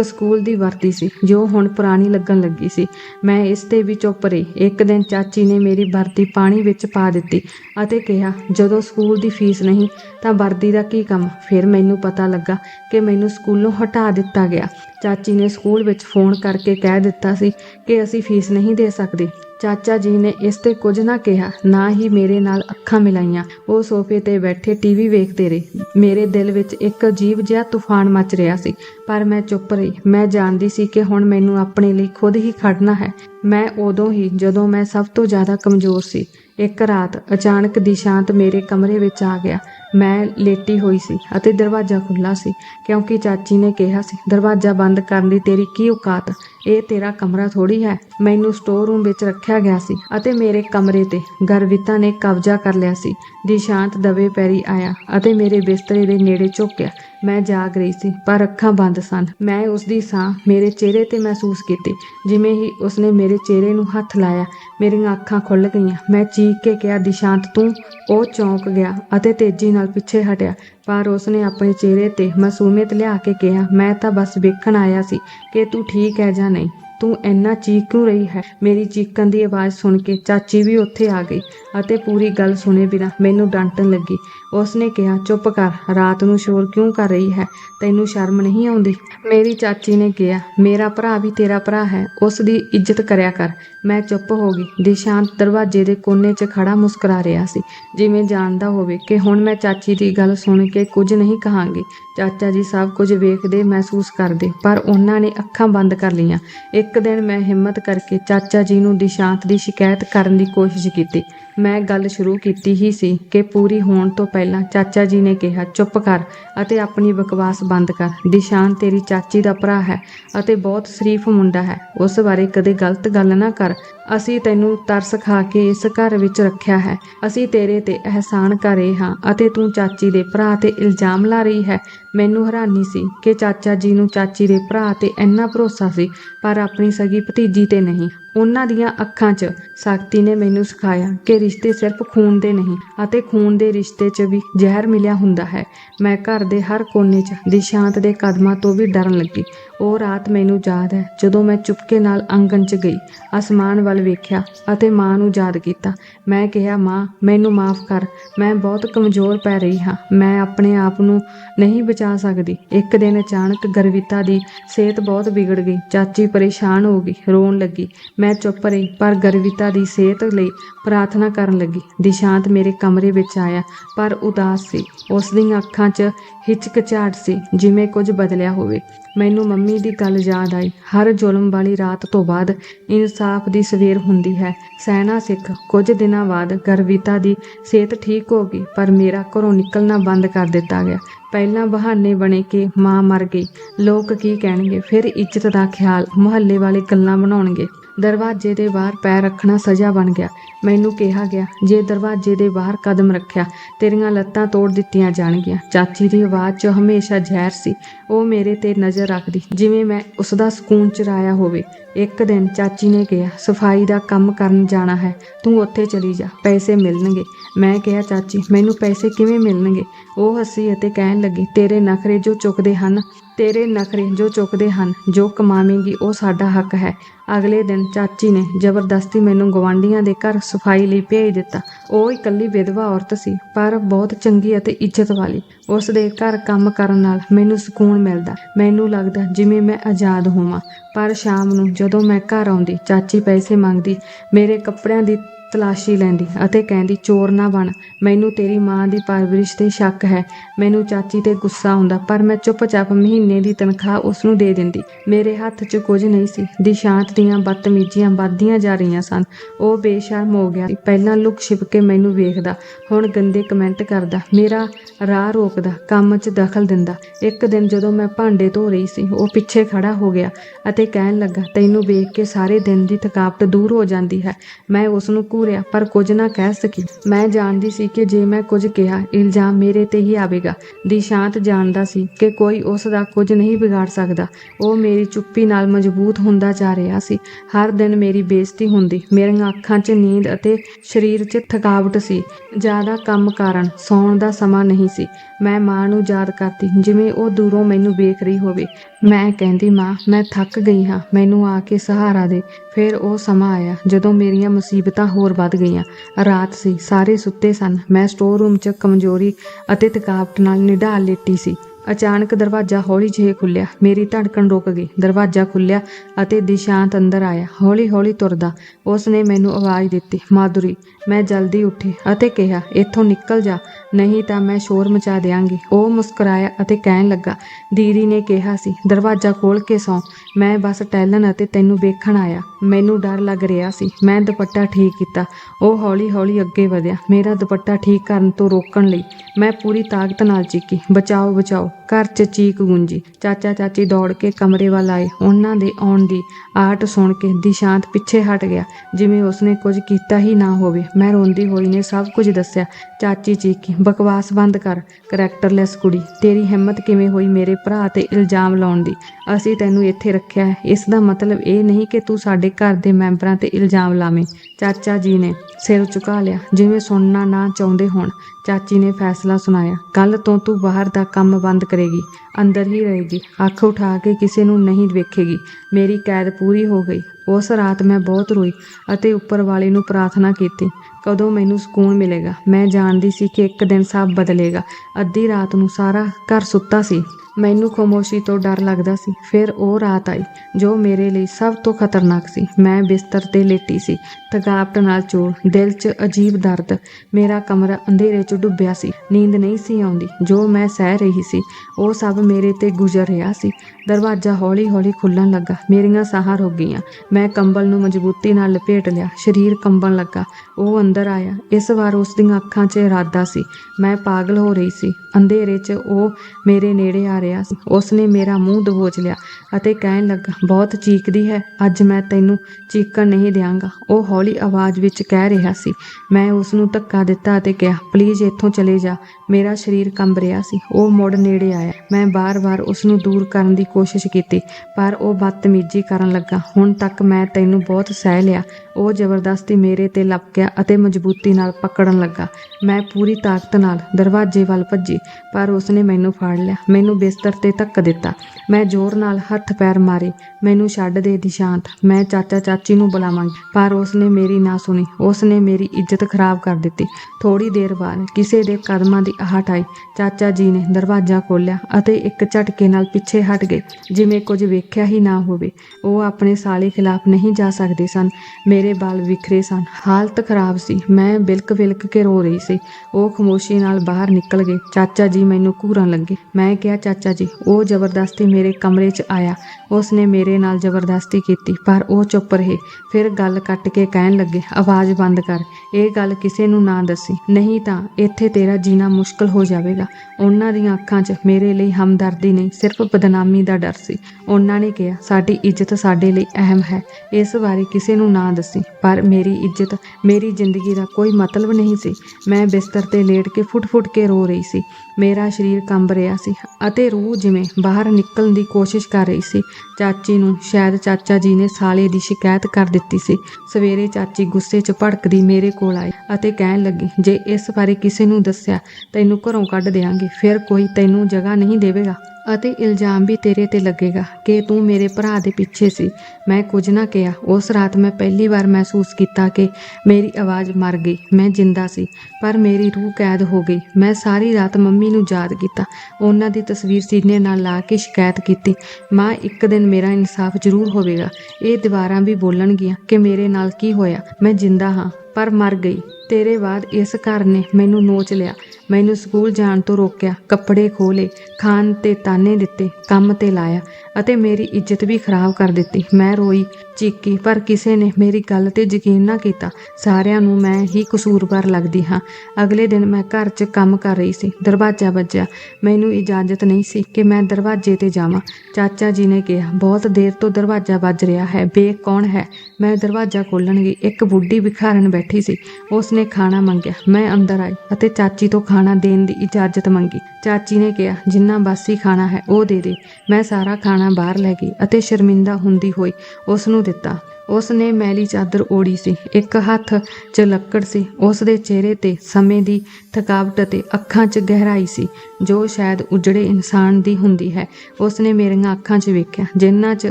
ਸਕੂਲ ਦੀ ਵਰਦੀ ਸੀ, ਜੋ ਹੁਣ ਪੁਰਾਣੀ ਲੱਗਣ ਲੱਗੀ ਸੀ। ਮੈਂ ਇਸ ਤੇ ਵੀ ਚੁੱਪ ਰਹੀ ਇੱਕ ਦਿਨ ਚਾਚੀ ਨੇ ਮੇਰੀ ਵਰਦੀ ਪਾਣੀ ਵਿੱਚ ਪਾ ਦਿੱਤੀ ਅਤੇ ਕਿਹਾ, ਜਦੋਂ ਸਕੂਲ ਦੀ ਫੀਸ ਨਹੀਂ, ਤਾਂ ਵਰਦੀ ਦਾ ਕੀ ਕੰਮ? ਫਿਰ ਮੈਨੂੰ ਪਤਾ ਲੱਗਾ ਕਿ ਮੈਨੂੰ ਸਕੂਲੋਂ ਹਟਾ ਦਿੱਤਾ ਗਿਆ। ਚਾਚੀ ਨੇ ਸਕੂਲ ਵਿੱਚ ਫੋਨ ਕਰਕੇ ਕਹਿ ਦਿੱਤਾ ਸੀ ਕਿ ਅਸੀਂ ਫੀਸ ਨਹੀਂ ਦੇ ਸਕਦੇ। ਚਾਚਾ ਜੀ ਨੇ ਇਸ ਤੇ ਕੁਝ ਨਾ ਕਿਹਾ, ਨਾ ਹੀ ਮੇਰੇ ਨਾਲ ਅੱਖਾਂ ਮਿਲਾਈਆਂ। ਉਹ ਸੋਫੇ ਤੇ ਬੈਠੇ ਟੀਵੀ ਵੇਖਦੇ ਰਹੇ। ਮੇਰੇ ਦਿਲ ਵਿੱਚ ਇੱਕ ਅਜੀਬ ਜਿਹਾ ਤੂਫਾਨ ਮਚ ਰਿਹਾ ਸੀ, ਪਰ ਮੈਂ ਚੁੱਪ ਰਹੀ। ਮੈਂ ਜਾਣਦੀ ਸੀ ਕਿ ਹੁਣ ਮੈਨੂੰ ਆਪਣੇ ਲਈ ਖੁਦ ਹੀ ਖੜਨਾ ਹੈ। ਮੈਂ ਉਦੋਂ ਹੀ, ਜਦੋਂ ਮੈਂ ਸਭ ਤੋਂ ਜ਼ਿਆਦਾ ਕਮਜ਼ੋਰ ਸੀ, ਇੱਕ ਰਾਤ ਅਚਾਨਕ ਦਿਸ਼ਾਂਤ ਮੇਰੇ ਕਮਰੇ ਵਿੱਚ ਆ ਗਿਆ। ਮੈਂ ਲੇਟੀ ਹੋਈ ਸੀ ਅਤੇ ਦਰਵਾਜ਼ਾ ਖੁੱਲਾ ਸੀ, ਕਿਉਂਕਿ ਚਾਚੀ ਨੇ ਕਿਹਾ ਸੀ, ਦਰਵਾਜ਼ਾ ਬੰਦ ਕਰਨ ਦੀ ਤੇਰੀ ਕੀ ਔਕਾਤ? ਇਹ ਤੇਰਾ ਕਮਰਾ ਥੋੜੀ ਹੈ। ਮੈਨੂੰ ਸਟੋਰ ਰੂਮ ਵਿੱਚ ਰੱਖਿਆ ਗਿਆ ਸੀ ਅਤੇ ਮੇਰੇ ਕਮਰੇ ਤੇ ਗਰਵਿਤਾ ਨੇ ਕਬਜ਼ਾ ਕਰ ਲਿਆ ਸੀ। ਦਿਸ਼ਾਂਤ ਦਵੇ ਪੈਰੀ ਆਇਆ ਅਤੇ ਮੇਰੇ ਬਿਸਤਰੇ ਦੇ ਨੇੜੇ ਝੁਕਿਆ। ਮੈਂ ਜਾਗ ਰਹੀ ਸੀ, ਪਰ ਅੱਖਾਂ ਬੰਦ ਸਨ। ਮੈਂ ਉਸ ਦੀ ਸਾਹ ਮੇਰੇ ਚਿਹਰੇ ਤੇ ਮਹਿਸੂਸ ਕੀਤੀ, ਜਿਵੇਂ ਹੀ ਉਸਨੇ ਮੇਰੇ ਚਿਹਰੇ ਨੂੰ ਹੱਥ ਲਾਇਆ। ਮੇਰੀਆਂ ਅੱਖਾਂ ਖੁੱਲ ਗਈਆਂ। ਮੈਂ ਚੀਕ ਕੇ ਕਿਹਾ ਦਿਸ਼ਾਂਤ ਤੂੰ? ਉਹ ਚੌਂਕ ਗਿਆ ਅਤੇ ਤੇਜ਼ੀ ਨਾਲ ਪਿੱਛੇ ਹਟਿਆ, ਪਰ ਉਸਨੇ ਆਪਣੇ ਚਿਹਰੇ ਤੇ ਮਾਸੂਮੀਅਤ ਲਿਆ ਕੇ ਕਿਹਾ, ਮੈਂ ਤਾਂ ਬਸ ਵੇਖਣ ਆਇਆ ਸੀ ਕਿ ਤੂੰ ਠੀਕ ਹੈ ਜਾਂ ਨਹੀਂ। ਤੂੰ ਇੰਨਾ ਚੀਕ ਕਿਉਂ ਰਹੀ ਹੈ। ਮੇਰੀ ਚੀਕਣ ਦੀ ਆਵਾਜ਼ ਸੁਣ ਕੇ ਚਾਚੀ ਵੀ ਉੱਥੇ ਆ ਗਈ ਅਤੇ ਪੂਰੀ ਗੱਲ ਸੁਣੇ ਬਿਨਾ ਮੈਨੂੰ ਡਾਂਟਣ ਲੱਗੀ। ਉਸਨੇ ਕਿਹਾ, ਚੁੱਪ ਕਰ, ਰਾਤ ਨੂੰ ਸ਼ੋਰ ਕਿਉਂ ਕਰ ਰਹੀ ਹੈ? ਤੈਨੂੰ ਸ਼ਰਮ ਨਹੀਂ ਆਉਂਦੀ? ਮੇਰੀ ਚਾਚੀ ਨੇ ਕਿਹਾ, ਮੇਰਾ ਭਰਾ ਵੀ ਤੇਰਾ ਭਰਾ ਹੈ, ਉਸ ਦੀ ਇੱਜ਼ਤ ਕਰਿਆ ਕਰ। ਮੈਂ ਚੁੱਪ ਹੋ ਗਈ। ਦਿਸ਼ਾਂਤ ਦਰਵਾਜ਼ੇ ਦੇ ਕੋਨੇ 'ਚ ਖੜਾ ਮੁਸਕਰਾ ਰਿਹਾ ਸੀ। ਜਿਵੇਂ ਜਾਣਦਾ ਹੋਵੇ ਕਿ ਹੁਣ ਮੈਂ ਚਾਚੀ ਦੀ ਗੱਲ ਸੁਣ ਕੇ ਕੁਝ ਨਹੀਂ ਕਹਾਂਗੀ। ਚਾਚਾ ਜੀ ਸਭ ਕੁਝ ਵੇਖਦੇ, ਮਹਿਸੂਸ ਕਰਦੇ, ਪਰ ਉਹਨਾਂ ਨੇ ਅੱਖਾਂ ਬੰਦ ਕਰ ਲਈਆਂ। ਇੱਕ ਦਿਨ ਮੈਂ ਹਿੰਮਤ ਕਰਕੇ ਚਾਚਾ ਜੀ ਨੂੰ ਦਿਸ਼ਾਂਤ ਦੀ ਸ਼ਿਕਾਇਤ ਕਰਨ ਦੀ ਕੋਸ਼ਿਸ਼ ਕੀਤੀ। ਮੈਂ ਗੱਲ ਸ਼ੁਰੂ ਕੀਤੀ ਹੀ ਸੀ ਕਿ ਪੂਰੀ ਹੋਣ ਤੋਂ ਪਹਿਲਾਂ ਚਾਚਾ ਜੀ ਨੇ ਕਿਹਾ, ਚੁੱਪ ਕਰ ਅਤੇ ਆਪਣੀ ਬਕਵਾਸ ਬੰਦ ਕਰ। ਦਿਸ਼ਾਨ ਤੇਰੀ ਚਾਚੀ ਦਾ ਭਰਾ ਹੈ ਅਤੇ ਬਹੁਤ ਸ਼ਰੀਫ ਮੁੰਡਾ ਹੈ। ਉਸ ਬਾਰੇ ਕਦੇ ਗਲਤ ਗੱਲ ਨਾ ਕਰ। ਅਸੀਂ ਤੈਨੂੰ ਤਰਸ ਖਾ ਕੇ ਇਸ ਘਰ ਵਿੱਚ ਰੱਖਿਆ ਹੈ। ਅਸੀਂ ਤੇਰੇ ਤੇ ਅਹਿਸਾਨ ਕਰ ਰਹੇ ਹਾਂ ਅਤੇ ਤੂੰ ਚਾਚੀ ਦੇ ਭਰਾ ਤੇ ਇਲਜ਼ਾਮ ਲਾ ਰਹੀ ਹੈ। ਮੈਨੂੰ ਹੈਰਾਨੀ ਸੀ ਕਿ ਚਾਚਾ ਜੀ ਨੂੰ ਚਾਚੀ ਦੇ ਭਰਾ ਤੇ ਇੰਨਾ ਭਰੋਸਾ ਸੀ, ਪਰ ਆਪਣੀ ਸਗੀ ਭਤੀਜੀ ਤੇ ਨਹੀਂ। ਉਹਨਾਂ ਦੀਆਂ ਅੱਖਾਂ 'ਚ ਸ਼ਕਤੀ ਨੇ ਮੈਨੂੰ ਸਿਖਾਇਆ ਕਿ ਰਿਸ਼ਤੇ ਸਿਰਫ ਖੂਨ ਦੇ ਨਹੀਂ ਅਤੇ ਖੂਨ ਦੇ ਰਿਸ਼ਤੇ 'ਚ ਵੀ ਜ਼ਹਿਰ ਮਿਲਿਆ ਹੁੰਦਾ ਹੈ। ਮੈਂ ਘਰ ਦੇ ਹਰ ਕੋਨੇ 'ਚ ਦਿਸ਼ਾਂਤ ਦੇ ਕਦਮਾਂ ਤੋਂ ਵੀ ਡਰਨ ਲੱਗੀ। ਉਹ ਰਾਤ ਮੈਨੂੰ ਯਾਦ ਹੈ, ਜਦੋਂ ਮੈਂ ਚੁਪਕੇ ਨਾਲ ਆਂਗਣ 'ਚ ਗਈ, ਅਸਮਾਨ ਵੱਲ ਵੇਖਿਆ ਅਤੇ ਮਾਂ ਨੂੰ ਯਾਦ ਕੀਤਾ। ਮੈਂ ਕਿਹਾ, ਮਾਂ, ਮੈਨੂੰ ਮਾਫ ਕਰ, ਮੈਂ ਬਹੁਤ ਕਮਜ਼ੋਰ ਪੈ ਰਹੀ ਹਾਂ, ਮੈਂ ਆਪਣੇ ਆਪ ਨੂੰ ਨਹੀਂ ਬਚਾ ਸਕਦੀ। ਇੱਕ ਦਿਨ ਅਚਾਨਕ ਗਰਵਿਤਾ ਦੀ ਸਿਹਤ ਬਹੁਤ ਵਿਗੜ ਗਈ। ਚਾਚੀ ਪਰੇਸ਼ਾਨ ਹੋ ਗਈ, ਰੋਣ ਲੱਗੀ। ਮੈਂ ਚੁੱਪ ਰਹੀ, ਪਰ ਗਰਵਿਤਾ ਦੀ ਸਿਹਤ ਲਈ ਪ੍ਰਾਰਥਨਾ ਕਰਨ ਲੱਗੀ। ਦਿਸ਼ਾਂਤ ਮੇਰੇ ਕਮਰੇ ਵਿੱਚ ਆਇਆ, ਪਰ ਉਦਾਸ ਸੀ। ਉਸ ਦੀਆਂ ਅੱਖਾਂ 'ਚ ਹਿਚਕਚਾਹਟ ਸੀ, ਜਿਵੇਂ ਕੁਝ ਬਦਲਿਆ ਹੋਵੇ। ਮੈਨੂੰ ਮੰਮੀ ਦੀ ਗੱਲ ਯਾਦ ਆਈ। ਹਰ ਜ਼ੁਲਮ ਵਾਲੀ ਰਾਤ ਤੋਂ ਬਾਅਦ ਇਨਸਾਫ ਦੀ ਸਵੇਰ ਹੁੰਦੀ ਹੈ। ਸਹਿਣਾ ਸਿੱਖ, ਕੁਝ ਦਿਨਾਂ ਬਾਅਦ ਗਰਵਿਤਾ ਦੀ ਸਿਹਤ ਠੀਕ ਹੋ ਗਈ, ਪਰ ਮੇਰਾ ਘਰੋਂ ਨਿਕਲਣਾ ਬੰਦ ਕਰ ਦਿੱਤਾ ਗਿਆ। ਪਹਿਲਾਂ ਬਹਾਨੇ ਬਣੇ ਕਿ ਮਾਂ ਮਰ ਗਈ। ਲੋਕ ਕੀ ਕਹਿਣਗੇ? ਫਿਰ ਇੱਜ਼ਤ ਦਾ ਖਿਆਲ, ਮੁਹੱਲੇ ਵਾਲੇ ਗੱਲਾਂ ਬਣਾਉਣਗੇ। ਦਰਵਾਜ਼ੇ ਦੇ ਬਾਹਰ ਪੈਰ ਰੱਖਣਾ ਸਜ਼ਾ ਬਣ ਗਿਆ। ਮੈਨੂੰ ਕਿਹਾ ਗਿਆ, ਜੇ ਦਰਵਾਜ਼ੇ ਦੇ ਬਾਹਰ ਕਦਮ ਰੱਖਿਆ, ਤੇਰੀਆਂ ਲੱਤਾਂ ਤੋੜ ਦਿੱਤੀਆਂ ਜਾਣਗੀਆਂ। ਚਾਚੀ ਦੀ ਆਵਾਜ਼ 'ਚ ਹਮੇਸ਼ਾ ਜ਼ਹਿਰ ਸੀ। ਉਹ ਮੇਰੇ ਤੇ ਨਜ਼ਰ ਰੱਖਦੀ। ਜਿਵੇਂ ਮੈਂ ਉਸ ਦਾ ਸਕੂਨ ਚਰਾਇਆ ਹੋਵੇ। ਇੱਕ ਦਿਨ ਚਾਚੀ ਨੇ ਕਿਹਾ, ਸਫ਼ਾਈ ਦਾ ਕੰਮ ਕਰਨ ਜਾਣਾ ਹੈ। ਤੂੰ ਉੱਥੇ ਚਲੀ ਜਾ। ਪੈਸੇ ਮਿਲਣਗੇ। ਮੈਂ ਕਿਹਾ, ਚਾਚੀ, ਮੈਨੂੰ ਪੈਸੇ ਕਿਵੇਂ ਮਿਲਣਗੇ? ਉਹ ਹੱਸੀ ਅਤੇ ਕਹਿਣ ਲੱਗੀ, ਤੇਰੇ ਨਖਰੇ ਜੋ ਚੁੱਕਦੇ ਹਨ ਤੇਰੇ ਨਖਰੇ ਜੋ ਚੁੱਕਦੇ ਹਨ, ਜੋ ਕਮਾਵੇਂਗੀ, ਉਹ ਸਾਡਾ ਹੱਕ ਹੈ। ਅਗਲੇ ਦਿਨ ਚਾਚੀ ਨੇ ਜ਼ਬਰਦਸਤੀ ਮੈਨੂੰ ਗਵਾਂਢੀਆਂ ਦੇ ਘਰ ਸਫ਼ਾਈ ਲਈ ਭੇਜ ਦਿੱਤਾ। ਉਹ ਇਕੱਲੀ ਵਿਧਵਾ ਔਰਤ ਸੀ, ਪਰ ਬਹੁਤ ਚੰਗੀ ਅਤੇ ਇੱਜ਼ਤ ਵਾਲੀ। ਉਸ ਦੇ ਘਰ ਕੰਮ ਕਰਨ ਨਾਲ ਮੈਨੂੰ ਸਕੂਨ ਮਿਲਦਾ। ਮੈਨੂੰ ਲੱਗਦਾ ਜਿਵੇਂ ਮੈਂ ਆਜ਼ਾਦ ਹੋਵਾਂ। ਪਰ ਸ਼ਾਮ ਨੂੰ ਜਦੋਂ ਮੈਂ ਘਰ ਆਉਂਦੀ, ਚਾਚੀ ਪੈਸੇ ਮੰਗਦੀ, ਮੇਰੇ ਕੱਪੜਿਆਂ ਦੀ ਤਲਾਸ਼ੀ ਲੈਂਦੀ ਅਤੇ ਕਹਿੰਦੀ, ਚੋਰ ਨਾ ਬਣ। ਮੈਨੂੰ ਤੇਰੀ ਮਾਂ ਦੀ ਪਰਵਰਿਸ਼ ਤੇ ਸ਼ੱਕ ਹੈ। ਮੈਨੂੰ ਚਾਚੀ ਤੇ ਗੁੱਸਾ ਆਉਂਦਾ, ਪਰ ਮੈਂ ਚੁੱਪਚਾਪ ਮਹੀਨੇ ਦੀ ਤਨਖਾਹ ਉਸ ਨੂੰ ਦੇ ਦਿੰਦੀ। ਮੇਰੇ ਹੱਥ 'ਚ ਕੁਝ ਨਹੀਂ ਸੀ। ਦਿਸ਼ਾਂਤ ਦੀਆਂ ਬਦਤਮੀਜ਼ੀਆਂ ਵੱਧਦੀਆਂ ਜਾ ਰਹੀਆਂ ਸਨ। ਉਹ ਬੇਸ਼ਰਮ ਹੋ ਗਿਆ ਪਹਿਲਾਂ ਲੁਕ ਛਿਪ ਕੇ ਮੈਨੂੰ ਵੇਖਦਾ, ਹੁਣ ਗੰਦੇ ਕਮੈਂਟ ਕਰਦਾ, ਮੇਰਾ ਰਾਹ ਰੋਕਦਾ, ਕੰਮ 'ਚ ਦਖਲ ਦਿੰਦਾ। ਇੱਕ ਦਿਨ ਜਦੋਂ ਮੈਂ ਭਾਂਡੇ ਧੋ ਰਹੀ ਸੀ, ਉਹ ਪਿੱਛੇ ਖੜਾ ਹੋ ਗਿਆ ਅਤੇ ਕਹਿਣ ਲੱਗਾ, ਤੈਨੂੰ ਵੇਖ ਕੇ ਸਾਰੇ ਦਿਨ ਦੀ ਥਕਾਵਟ ਦੂਰ ਹੋ ਜਾਂਦੀ ਹੈ। ਮੈਂ ਉਸ ਨੂੰ ਘੂਰਿਆ ਪਰ ਕੁਝ ਨਾ ਕਹਿ ਸਕੀ। ਮੈਂ ਜਾਣਦੀ ਸੀ ਕਿ ਜੇ ਮੈਂ ਕੁਝ ਕਿਹਾ, ਇਲਜ਼ਾਮ ਮੇਰੇ ਤੇ ਹੀ ਆਵੇਗਾ। ਦਿਸ਼ਾਂਤ ਜਾਣਦਾ ਸੀ ਕਿ ਕੋਈ ਉਸ ਦਾ ਕੁਝ ਨਹੀਂ ਵਿਗਾੜ ਸਕਦਾ। ਉਹ ਮੇਰੀ ਚੁੱਪੀ ਨਾਲ ਮਜ਼ਬੂਤ ਹੁੰਦਾ ਜਾ ਰਿਹਾ ਸੀ। ਹਰ ਦਿਨ ਮੇਰੀ ਬੇਇੱਜ਼ਤੀ ਹੁੰਦੀ। ਮੇਰੀਆਂ ਅੱਖਾਂ 'ਚ ਨੀਂਦ ਅਤੇ ਸਰੀਰ 'ਚ ਥਕਾਵਟ ਸੀ। ਜ਼ਿਆਦਾ ਕੰਮ ਕਾਰਨ ਸੌਣ ਦਾ ਸਮਾਂ ਨਹੀਂ ਸੀ। ਮੈਂ ਮਾਂ ਨੂੰ ਯਾਦ ਕਰਦੀ, ਜਿਵੇਂ ਉਹ ਦੂਰੋਂ ਮੈਨੂੰ ਵੇਖ ਰਹੀ ਹੋਵੇ। ਮੈਂ ਕਹਿੰਦੀ, ਮਾਂ, ਮੈਂ ਥੱਕ ਗਈ ਹਾਂ। ਮੈਨੂੰ ਆ ਕੇ ਸਹਾਰਾ ਦੇ। ਫਿਰ ਉਹ ਸਮਾਂ ਆਇਆ ਜਦੋਂ ਮੇਰੀਆਂ ਮੁਸੀਬਤਾਂ ਹੋਰ ਵੱਧ ਗਈਆਂ। ਰਾਤ ਸੀ, ਸਾਰੇ ਸੁੱਤੇ ਸਨ। ਮੈਂ ਸਟੋਰ ਰੂਮ 'ਚ ਕਮਜ਼ੋਰੀ ਅਤੇ ਥਕਾਵਟ ਨਾਲ ਨਿਢਾਲ ਲੇਟੀ ਸੀ। ਅਚਾਨਕ ਦਰਵਾਜ਼ਾ ਹੌਲੀ ਜਿਹੇ ਖੁੱਲਿਆ ਮੇਰੀ ਧੜਕਣ ਰੁਕ ਗਈ। ਦਰਵਾਜ਼ਾ ਖੁੱਲਿਆ ਅਤੇ ਦਿਸ਼ਾਂਤ ਅੰਦਰ ਆਇਆ। ਹੌਲੀ ਹੌਲੀ ਤੁਰਦਾ। ਉਸ ਨੇ ਮੈਨੂੰ ਆਵਾਜ਼ ਦਿੱਤੀ, ਮਾਧੁਰੀ, ਮੈਂ ਜਲਦੀ ਉੱਠੀ ਅਤੇ ਕਿਹਾ, ਇੱਥੋਂ ਨਿਕਲ ਜਾ, ਨਹੀਂ ਤਾਂ ਮੈਂ ਸ਼ੋਰ ਮਚਾ ਦਿਆਂਗੀ। ਉਹ ਮੁਸਕਰਾਇਆ ਅਤੇ ਕਹਿਣ ਲੱਗਾ, ਦੀਦੀ ਨੇ ਕਿਹਾ ਸੀ, ਦਰਵਾਜ਼ਾ ਖੋਲ ਕੇ ਸੌਂ। ਮੈਂ ਬਸ ਟਹਿਲਣ ਅਤੇ ਤੈਨੂੰ ਵੇਖਣ ਆਇਆ। ਮੈਨੂੰ ਡਰ ਲੱਗ ਰਿਹਾ ਸੀ। ਮੈਂ ਦੁਪੱਟਾ ਠੀਕ ਕੀਤਾ। ਉਹ ਹੌਲੀ ਹੌਲੀ ਅੱਗੇ ਵਧਿਆ। ਮੇਰਾ ਦੁਪੱਟਾ ਠੀਕ ਕਰਨ ਤੋਂ ਰੋਕਣ ਲਈ ਮੈਂ ਪੂਰੀ ਤਾਕਤ ਨਾਲ ਚੀਕੀ, ਬਚਾਓ ਬਚਾਓ। ਘਰ 'ਚ ਚੀਕ ਗੂੰਜੀ। ਚਾਚਾ ਚਾਚੀ ਦੌੜ ਕੇ ਕਮਰੇ ਵੱਲ ਆਏ। ਉਹਨਾਂ ਦੇ ਆਉਣ ਦੀ ਆਹਟ ਸੁਣ ਕੇ ਦਿਸ਼ਾਂਤ ਪਿੱਛੇ ਹਟ ਗਿਆ। ਜਿਵੇਂ ਉਸਨੇ ਕੁਝ ਕੀਤਾ ਹੀ ਨਾ ਹੋਵੇ। ਮੈਂ ਰੋਂਦੀ ਹੋਈ ਨੇ ਸਭ ਕੁਝ ਦੱਸਿਆ। ਚਾਚੀ ਚੀਕੀ, ਬਕਵਾਸ ਬੰਦ ਕਰ, ਕਰੈਕਟਰਲੈਸ ਕੁੜੀ, ਤੇਰੀ ਹਿੰਮਤ ਕਿਵੇਂ ਹੋਈ ਮੇਰੇ ਭਰਾ ਤੇ ਇਲਜ਼ਾਮ ਲਾਉਣ ਦੀ? ਅਸੀਂ ਤੈਨੂੰ ਇੱਥੇ ਰੱਖਿਆ ਹੈ। ਇਸ ਦਾ ਮਤਲਬ ਇਹ ਨਹੀਂ ਕਿ ਤੂੰ ਸਾਡੇ ਘਰ ਦੇ ਮੈਂਬਰਾਂ ਤੇ ਇਲਜ਼ਾਮ ਲਾਵੇਂ। ਚਾਚਾ ਜੀ ਨੇ ਸਿਰ ਝੁਕਾ ਲਿਆ। ਜਿਵੇਂ ਸੁਣਨਾ ਨਾ ਚਾਹੁੰਦੇ ਹੋਣ, ਚਾਚੀ ਨੇ ਫੈਸਲਾ ਸੁਣਾਇਆ। ਕੱਲ ਤੋਂ ਤੂੰ ਬਾਹਰ ਦਾ ਕੰਮ ਬੰਦ ਕਰੇਗੀ, ਅੰਦਰ ਹੀ ਰਹੇਗੀ, ਅੱਖ ਉਠਾ ਕੇ ਕਿਸੇ ਨੂੰ ਨਹੀਂ ਵੇਖੇਗੀ। ਮੇਰੀ ਕੈਦ ਪੂਰੀ ਹੋ ਗਈ। ਉਸ ਰਾਤ ਮੈਂ ਬਹੁਤ ਰੋਈ ਅਤੇ ਉੱਪਰ ਵਾਲੇ ਨੂੰ ਪ੍ਰਾਰਥਨਾ ਕੀਤੀ। ਕਦੋਂ ਮੈਨੂੰ ਸਕੂਨ ਮਿਲੇਗਾ? ਮੈਂ ਜਾਣਦੀ ਸੀ ਕਿ ਇੱਕ ਦਿਨ ਸਭ ਬਦਲੇਗਾ। ਅੱਧੀ ਰਾਤ ਨੂੰ ਸਾਰਾ ਘਰ ਸੁੱਤਾ ਸੀ। ਮੈਨੂੰ ਖਾਮੋਸ਼ੀ ਤੋਂ ਡਰ ਲੱਗਦਾ ਸੀ। ਫਿਰ ਉਹ ਰਾਤ ਆਈ, ਜੋ ਮੇਰੇ ਲਈ ਸਭ ਤੋਂ ਖਤਰਨਾਕ ਸੀ। ਮੈਂ ਬਿਸਤਰ ਤੇ ਲੇਟੀ ਸੀ, ਥਕਾਵਟ ਨਾਲ ਚੋਰ ਦਿਲ 'ਚ ਅਜੀਬ ਦਰਦ। ਮੇਰਾ ਕਮਰਾ ਅੰਧੇਰੇ 'ਚ ਡੁੱਬਿਆ ਸੀ, ਨੀਂਦ ਨਹੀਂ ਸੀ ਆਉਂਦੀ। ਜੋ ਮੈਂ ਸਹਿ ਰਹੀ ਸੀ, ਉਹ ਸਭ ਮੇਰੇ ਤੇ ਗੁਜ਼ਰ ਰਿਹਾ ਸੀ। ਦਰਵਾਜ਼ਾ ਹੌਲੀ-ਹੌਲੀ ਖੁੱਲਣ ਲੱਗਾ। ਮੇਰੀਆਂ ਸਾਹਾਂ ਰੁਕ ਗਈਆਂ। ਮੈਂ ਕੰਬਲ ਨੂੰ ਮਜ਼ਬੂਤੀ ਨਾਲ ਲਪੇਟ ਲਿਆ। ਸਰੀਰ ਕੰਬਣ ਲੱਗਾ। ਉਹ ਅੰਦਰ ਆਇਆ। ਇਸ ਵਾਰ ਉਸ ਦੀਆਂ ਅੱਖਾਂ 'ਚ ਇਰਾਦਾ ਸੀ। ਮੈਂ ਪਾਗਲ ਹੋ ਰਹੀ ਸੀ। ਅੰਧੇਰੇ 'ਚ ਉਹ ਮੇਰੇ ਨੇੜੇ ਆ ਰਿਹਾ ਸੀ। ਉਸ ਨੇ ਮੇਰਾ ਮੂੰਹ ਦਬੋਚ ਲਿਆ ਅਤੇ ਕਹਿਣ ਲੱਗਾ, ਬਹੁਤ ਚੀਕਦੀ ਹੈ। ਅੱਜ ਮੈਂ ਤੈਨੂੰ ਚੀਕਣ ਨਹੀਂ ਦਿਆਂਗਾ। ਉਹ ਹੌਲੀ ਆਵਾਜ਼ ਵਿੱਚ ਕਹਿ ਰਿਹਾ ਸੀ। ਮੈਂ ਉਸ ਨੂੰ ਧੱਕਾ ਦਿੱਤਾ ਅਤੇ ਕਿਹਾ, ਪਲੀਜ਼ ਇੱਥੋਂ ਚਲੇ ਜਾ। ਮੇਰਾ ਸਰੀਰ ਕੰਬ ਰਿਹਾ ਸੀ। ਉਹ ਮੁੜ ਨੇੜੇ ਆਇਆ। ਮੈਂ ਬਾਰ-ਬਾਰ ਉਸ ਨੂੰ ਦੂਰ ਕਰਨ ਦੀ ਕੋਸ਼ਿਸ਼ ਕੀਤੀ, ਪਰ ਉਹ ਬਦਤਮੀਜ਼ੀ ਕਰਨ ਲੱਗਾ। ਹੁਣ ਤੱਕ ਮੈਂ ਤੈਨੂੰ ਬਹੁਤ ਸਹਿ ਲਿਆ। ਉਹ ਜ਼ਬਰਦਸਤੀ ਮੇਰੇ ਤੇ ਲੱਪ ਗਿਆ ਅਤੇ ਮਜ਼ਬੂਤੀ ਨਾਲ ਪਕੜਨ ਲੱਗਾ। ਮੈਂ ਪੂਰੀ ਤਾਕਤ ਨਾਲ ਦਰਵਾਜ਼ੇ ਵੱਲ ਭੱਜੀ, ਪਰ ਉਸਨੇ ਮੈਨੂੰ ਫੜ ਲਿਆ। ਮੈਨੂੰ ਬਿਸਤਰ ਤੇ ਧੱਕ ਦਿੱਤਾ। ਮੈਂ ਜ਼ੋਰ ਨਾਲ ਹੱਥ ਪੈਰ ਮਾਰੇ। ਮੈਨੂੰ ਛੱਡ ਦੇ ਦਿਸ਼ਾਂਤ ਮੈਂ ਚਾਚਾ ਚਾਚੀ ਨੂੰ ਬੁਲਾਵਾਂਗੀ, ਪਰ ਉਸਨੇ ਮੇਰੀ ਨਾ ਸੁਣੀ। ਉਸਨੇ ਮੇਰੀ ਇੱਜ਼ਤ ਖਰਾਬ ਕਰ ਦਿੱਤੀ। ਥੋੜੀ ਦੇਰ ਬਾਅਦ ਕਿਸੇ ਦੇ ਕਦਮਾਂ ਦੀ ਆਹਟ ਆਈ। ਚਾਚਾ ਜੀ ਨੇ ਦਰਵਾਜ਼ਾ ਖੋਲ੍ਹਿਆ ਅਤੇ ਇੱਕ ਝਟਕੇ ਨਾਲ ਪਿੱਛੇ ਹਟ ਗਏ, ਜਿਵੇਂ ਕੁਝ ਵੇਖਿਆ ਹੀ ਨਾ ਹੋਵੇ। ਉਹ ਆਪਣੇ ਸਾਲੇ ਖਿਲਾਫ ਨਹੀਂ ਜਾ ਸਕਦੇ ਸਨ। ਮੇਰੇ ਬਾਲ ਵਿਖਰੇ ਸਨ। ਹਾਲਤ ਖਰਾਬ ਸੀ। ਮੈਂ ਬਿਲਕ ਬਿਲਕ ਕੇ ਰੋ ਰਹੀ ਸੀ। ਉਹ ਖਮੋਸ਼ੀ ਨਾਲ ਬਾਹਰ ਨਿਕਲ ਗਏ। ਚਾਚਾ ਜੀ ਮੈਨੂੰ ਘੂਰਨ ਲੱਗੇ। ਮੈਂ ਕਿਹਾ, ਚਾਚਾ ਜੀ, ਉਹ ਜ਼ਬਰਦਸਤੀ ਮੇਰੇ ਕਮਰੇ 'ਚ ਆਇਆ। ਉਸ ਨੇ ਮੇਰੇ ਨਾਲ ਜ਼ਬਰਦਸਤੀ ਕੀਤੀ, ਪਰ ਉਹ ਚੁੱਪ ਰਹੇ। ਫਿਰ ਗੱਲ ਕੱਟ ਕੇ ਕਹਿਣ ਲੱਗੇ, ਆਵਾਜ਼ ਬੰਦ ਕਰ, ਇਹ ਗੱਲ ਕਿਸੇ ਨੂੰ ਨਾ ਦੱਸੀ। ਨਹੀਂ ਤਾਂ ਇੱਥੇ ਤੇਰਾ ਜੀਣਾ ਮੁਸ਼ਕਲ ਹੋ ਜਾਵੇਗਾ। ਉਹਨਾਂ ਦੀਆਂ ਅੱਖਾਂ 'ਚ ਮੇਰੇ ਲਈ ਹਮਦਰਦੀ ਨਹੀਂ, ਸਿਰਫ ਬਦਨਾਮੀ ਦਾ ਡਰ ਸੀ। ਉਹਨਾਂ ਨੇ ਕਿਹਾ, ਸਾਡੀ ਇੱਜ਼ਤ ਸਾਡੇ ਲਈ ਅਹਿਮ ਹੈ। ਇਸ ਬਾਰੇ ਕਿਸੇ ਨੂੰ ਨਾ ਦੱਸੀ। ਪਰ ਮੇਰੀ ਇੱਜ਼ਤ, ਮੇਰੀ ਜ਼ਿੰਦਗੀ ਦਾ ਕੋਈ ਮਤਲਬ ਨਹੀਂ ਸੀ। ਮੈਂ ਬਿਸਤਰ ਤੇ ਲੇਟ ਕੇ ਫੁੱਟ-ਫੁੱਟ ਕੇ ਰੋ ਰਹੀ ਸੀ। ਮੇਰਾ ਸਰੀਰ ਕੰਬ ਰਿਹਾ ਸੀ ਅਤੇ ਰੂਹ ਜਿਵੇਂ ਬਾਹਰ ਨਿਕਲਣ ਦੀ ਕੋਸ਼ਿਸ਼ ਕਰ ਰਹੀ ਸੀ। ਚਾਚੀ ਨੂੰ, ਸ਼ਾਇਦ ਚਾਚਾ ਜੀ ਨੇ ਸਾਲੇ ਦੀ ਸ਼ਿਕਾਇਤ ਕਰ ਦਿੱਤੀ ਸੀ। ਸਵੇਰੇ ਚਾਚੀ ਗੁੱਸੇ 'ਚ ਭੜਕਦੀ ਮੇਰੇ ਕੋਲ ਆਈ ਅਤੇ ਕਹਿਣ ਲੱਗੀ, ਜੇ ਇਸ ਬਾਰੇ ਕਿਸੇ ਨੂੰ ਦੱਸਿਆ ਤੈਨੂੰ ਘਰੋਂ ਕੱਢ ਦੇਵਾਂਗੇ ਫਿਰ ਕੋਈ ਤੈਨੂੰ ਜਗ੍ਹਾ ਨਹੀਂ ਦੇਵੇਗਾ। ਅਤੇ ਇਲਜ਼ਾਮ ਵੀ ਤੇਰੇ ਤੇ ਲੱਗੇਗਾ ਕਿ ਤੂੰ ਮੇਰੇ ਭਰਾ ਦੇ ਪਿੱਛੇ ਸੀ। ਮੈਂ ਕੁਝ ਨਾ ਕਿਹਾ। ਉਸ ਰਾਤ ਮੈਂ ਪਹਿਲੀ ਵਾਰ ਮਹਿਸੂਸ ਕੀਤਾ ਕਿ ਮੇਰੀ ਆਵਾਜ਼ ਮਰ ਗਈ। ਮੈਂ ਜਿੰਦਾ ਸੀ, ਪਰ ਮੇਰੀ ਰੂਹ ਕੈਦ ਹੋ ਗਈ। ਮੈਂ ਸਾਰੀ ਰਾਤ ਮੰਮੀ ਨੂੰ ਯਾਦ ਕੀਤਾ। ਉਹਨਾਂ ਦੀ ਤਸਵੀਰ ਸੀਨੇ ਨਾਲ ਲਾ ਕੇ ਸ਼ਿਕਾਇਤ ਕੀਤੀ, ਮਾਂ, ਇੱਕ ਦਿਨ ਮੇਰਾ ਇਨਸਾਫ ਜ਼ਰੂਰ ਹੋਵੇਗਾ। ਇਹ ਦੀਵਾਰਾਂ ਵੀ ਬੋਲਣਗੀਆਂ ਕਿ ਮੇਰੇ ਨਾਲ ਕੀ ਹੋਇਆ। ਮੈਂ ਜਿੰਦਾ ਹਾਂ। ਪਰ ਮਰ ਗਈ। ਤੇਰੇ ਬਾਅਦ ਇਸ ਘਰ ਨੇ ਮੈਨੂੰ ਨੋਚ ਲਿਆ। ਮੈਨੂੰ ਸਕੂਲ ਜਾਣ ਤੋਂ ਰੋਕਿਆ। ਕੱਪੜੇ ਖੋਲੇ ਖਾਣ ਤੇ ਤਾਨੇ ਦਿੱਤੇ, ਕੰਮ ਤੇ ਲਾਇਆ। ਅਤੇ ਮੇਰੀ ਇੱਜ਼ਤ ਵੀ ਖਰਾਬ ਕਰ ਦਿੱਤੀ। ਮੈਂ ਰੋਈ, ਚੀਕੀ, ਪਰ ਕਿਸੇ ਨੇ ਮੇਰੀ ਗੱਲ ਤੇ ਯਕੀਨ ਨਾ ਕੀਤਾ। ਸਾਰਿਆਂ ਨੂੰ ਮੈਂ ਹੀ ਕਸੂਰਵਾਰ ਲੱਗਦੀ ਹਾਂ। ਅਗਲੇ ਦਿਨ ਮੈਂ ਘਰ 'ਚ ਕੰਮ ਕਰ ਰਹੀ ਸੀ। ਦਰਵਾਜ਼ਾ ਵੱਜਿਆ। ਮੈਨੂੰ ਇਜਾਜ਼ਤ ਨਹੀਂ ਸੀ ਕਿ ਮੈਂ ਦਰਵਾਜ਼ੇ ਤੇ ਜਾਵਾਂ। ਚਾਚਾ ਜੀ ਨੇ ਕਿਹਾ, ਬਹੁਤ ਦੇਰ ਤੋਂ ਦਰਵਾਜ਼ਾ ਵੱਜ ਰਿਹਾ ਹੈ। ਵੇਖ ਕੌਣ ਹੈ? ਮੈਂ ਦਰਵਾਜ਼ਾ ਖੋਲ੍ਹਣ ਗਈ ਇੱਕ ਬੁੱਢੀ ਵਿਖਾਰਨ ਬੈਠੀ ਸੀ। ਉਸ ਨੇ ਖਾਣਾ ਮੰਗਿਆ। ਮੈਂ ਅੰਦਰ ਆਈ ਅਤੇ ਚਾਚੀ ਤੋਂ ਖਾਣਾ ਦੇਣ ਦੀ ਇਜਾਜ਼ਤ ਮੰਗੀ। ਚਾਚੀ ਨੇ ਕਿਹਾ, ਜਿੰਨਾ ਬਾਸੀ ਖਾਣਾ ਹੈ, ਉਹ ਦੇ ਦੇ। ਮੈਂ ਸਾਰਾ ਖਾਣਾ ਬਾਹਰ ਲੈ ਗਈ ਅਤੇ ਸ਼ਰਮਿੰਦਾ ਹੁੰਦੀ ਹੋਈ ਉਸ ਨੂੰ ਦਿੱਤਾ। ਉਸ ਨੇ ਮੈਲੀ ਚਾਦਰ ਓੜੀ ਸੀ। ਇੱਕ ਹੱਥ 'ਚ ਲੱਕੜ ਸੀ। ਉਸ ਦੇ ਚਿਹਰੇ ਤੇ ਸਮੇਂ ਦੀ ਥਕਾਵਟ ਅਤੇ ਅੱਖਾਂ 'ਚ ਗਹਿਰਾਈ ਸੀ, ਜੋ ਸ਼ਾਇਦ ਉਜੜੇ ਇਨਸਾਨ ਦੀ ਹੁੰਦੀ ਹੈ। ਉਸ ਨੇ ਮੇਰੀਆਂ ਅੱਖਾਂ 'ਚ ਵੇਖਿਆ। ਜਿਨ੍ਹਾਂ 'ਚ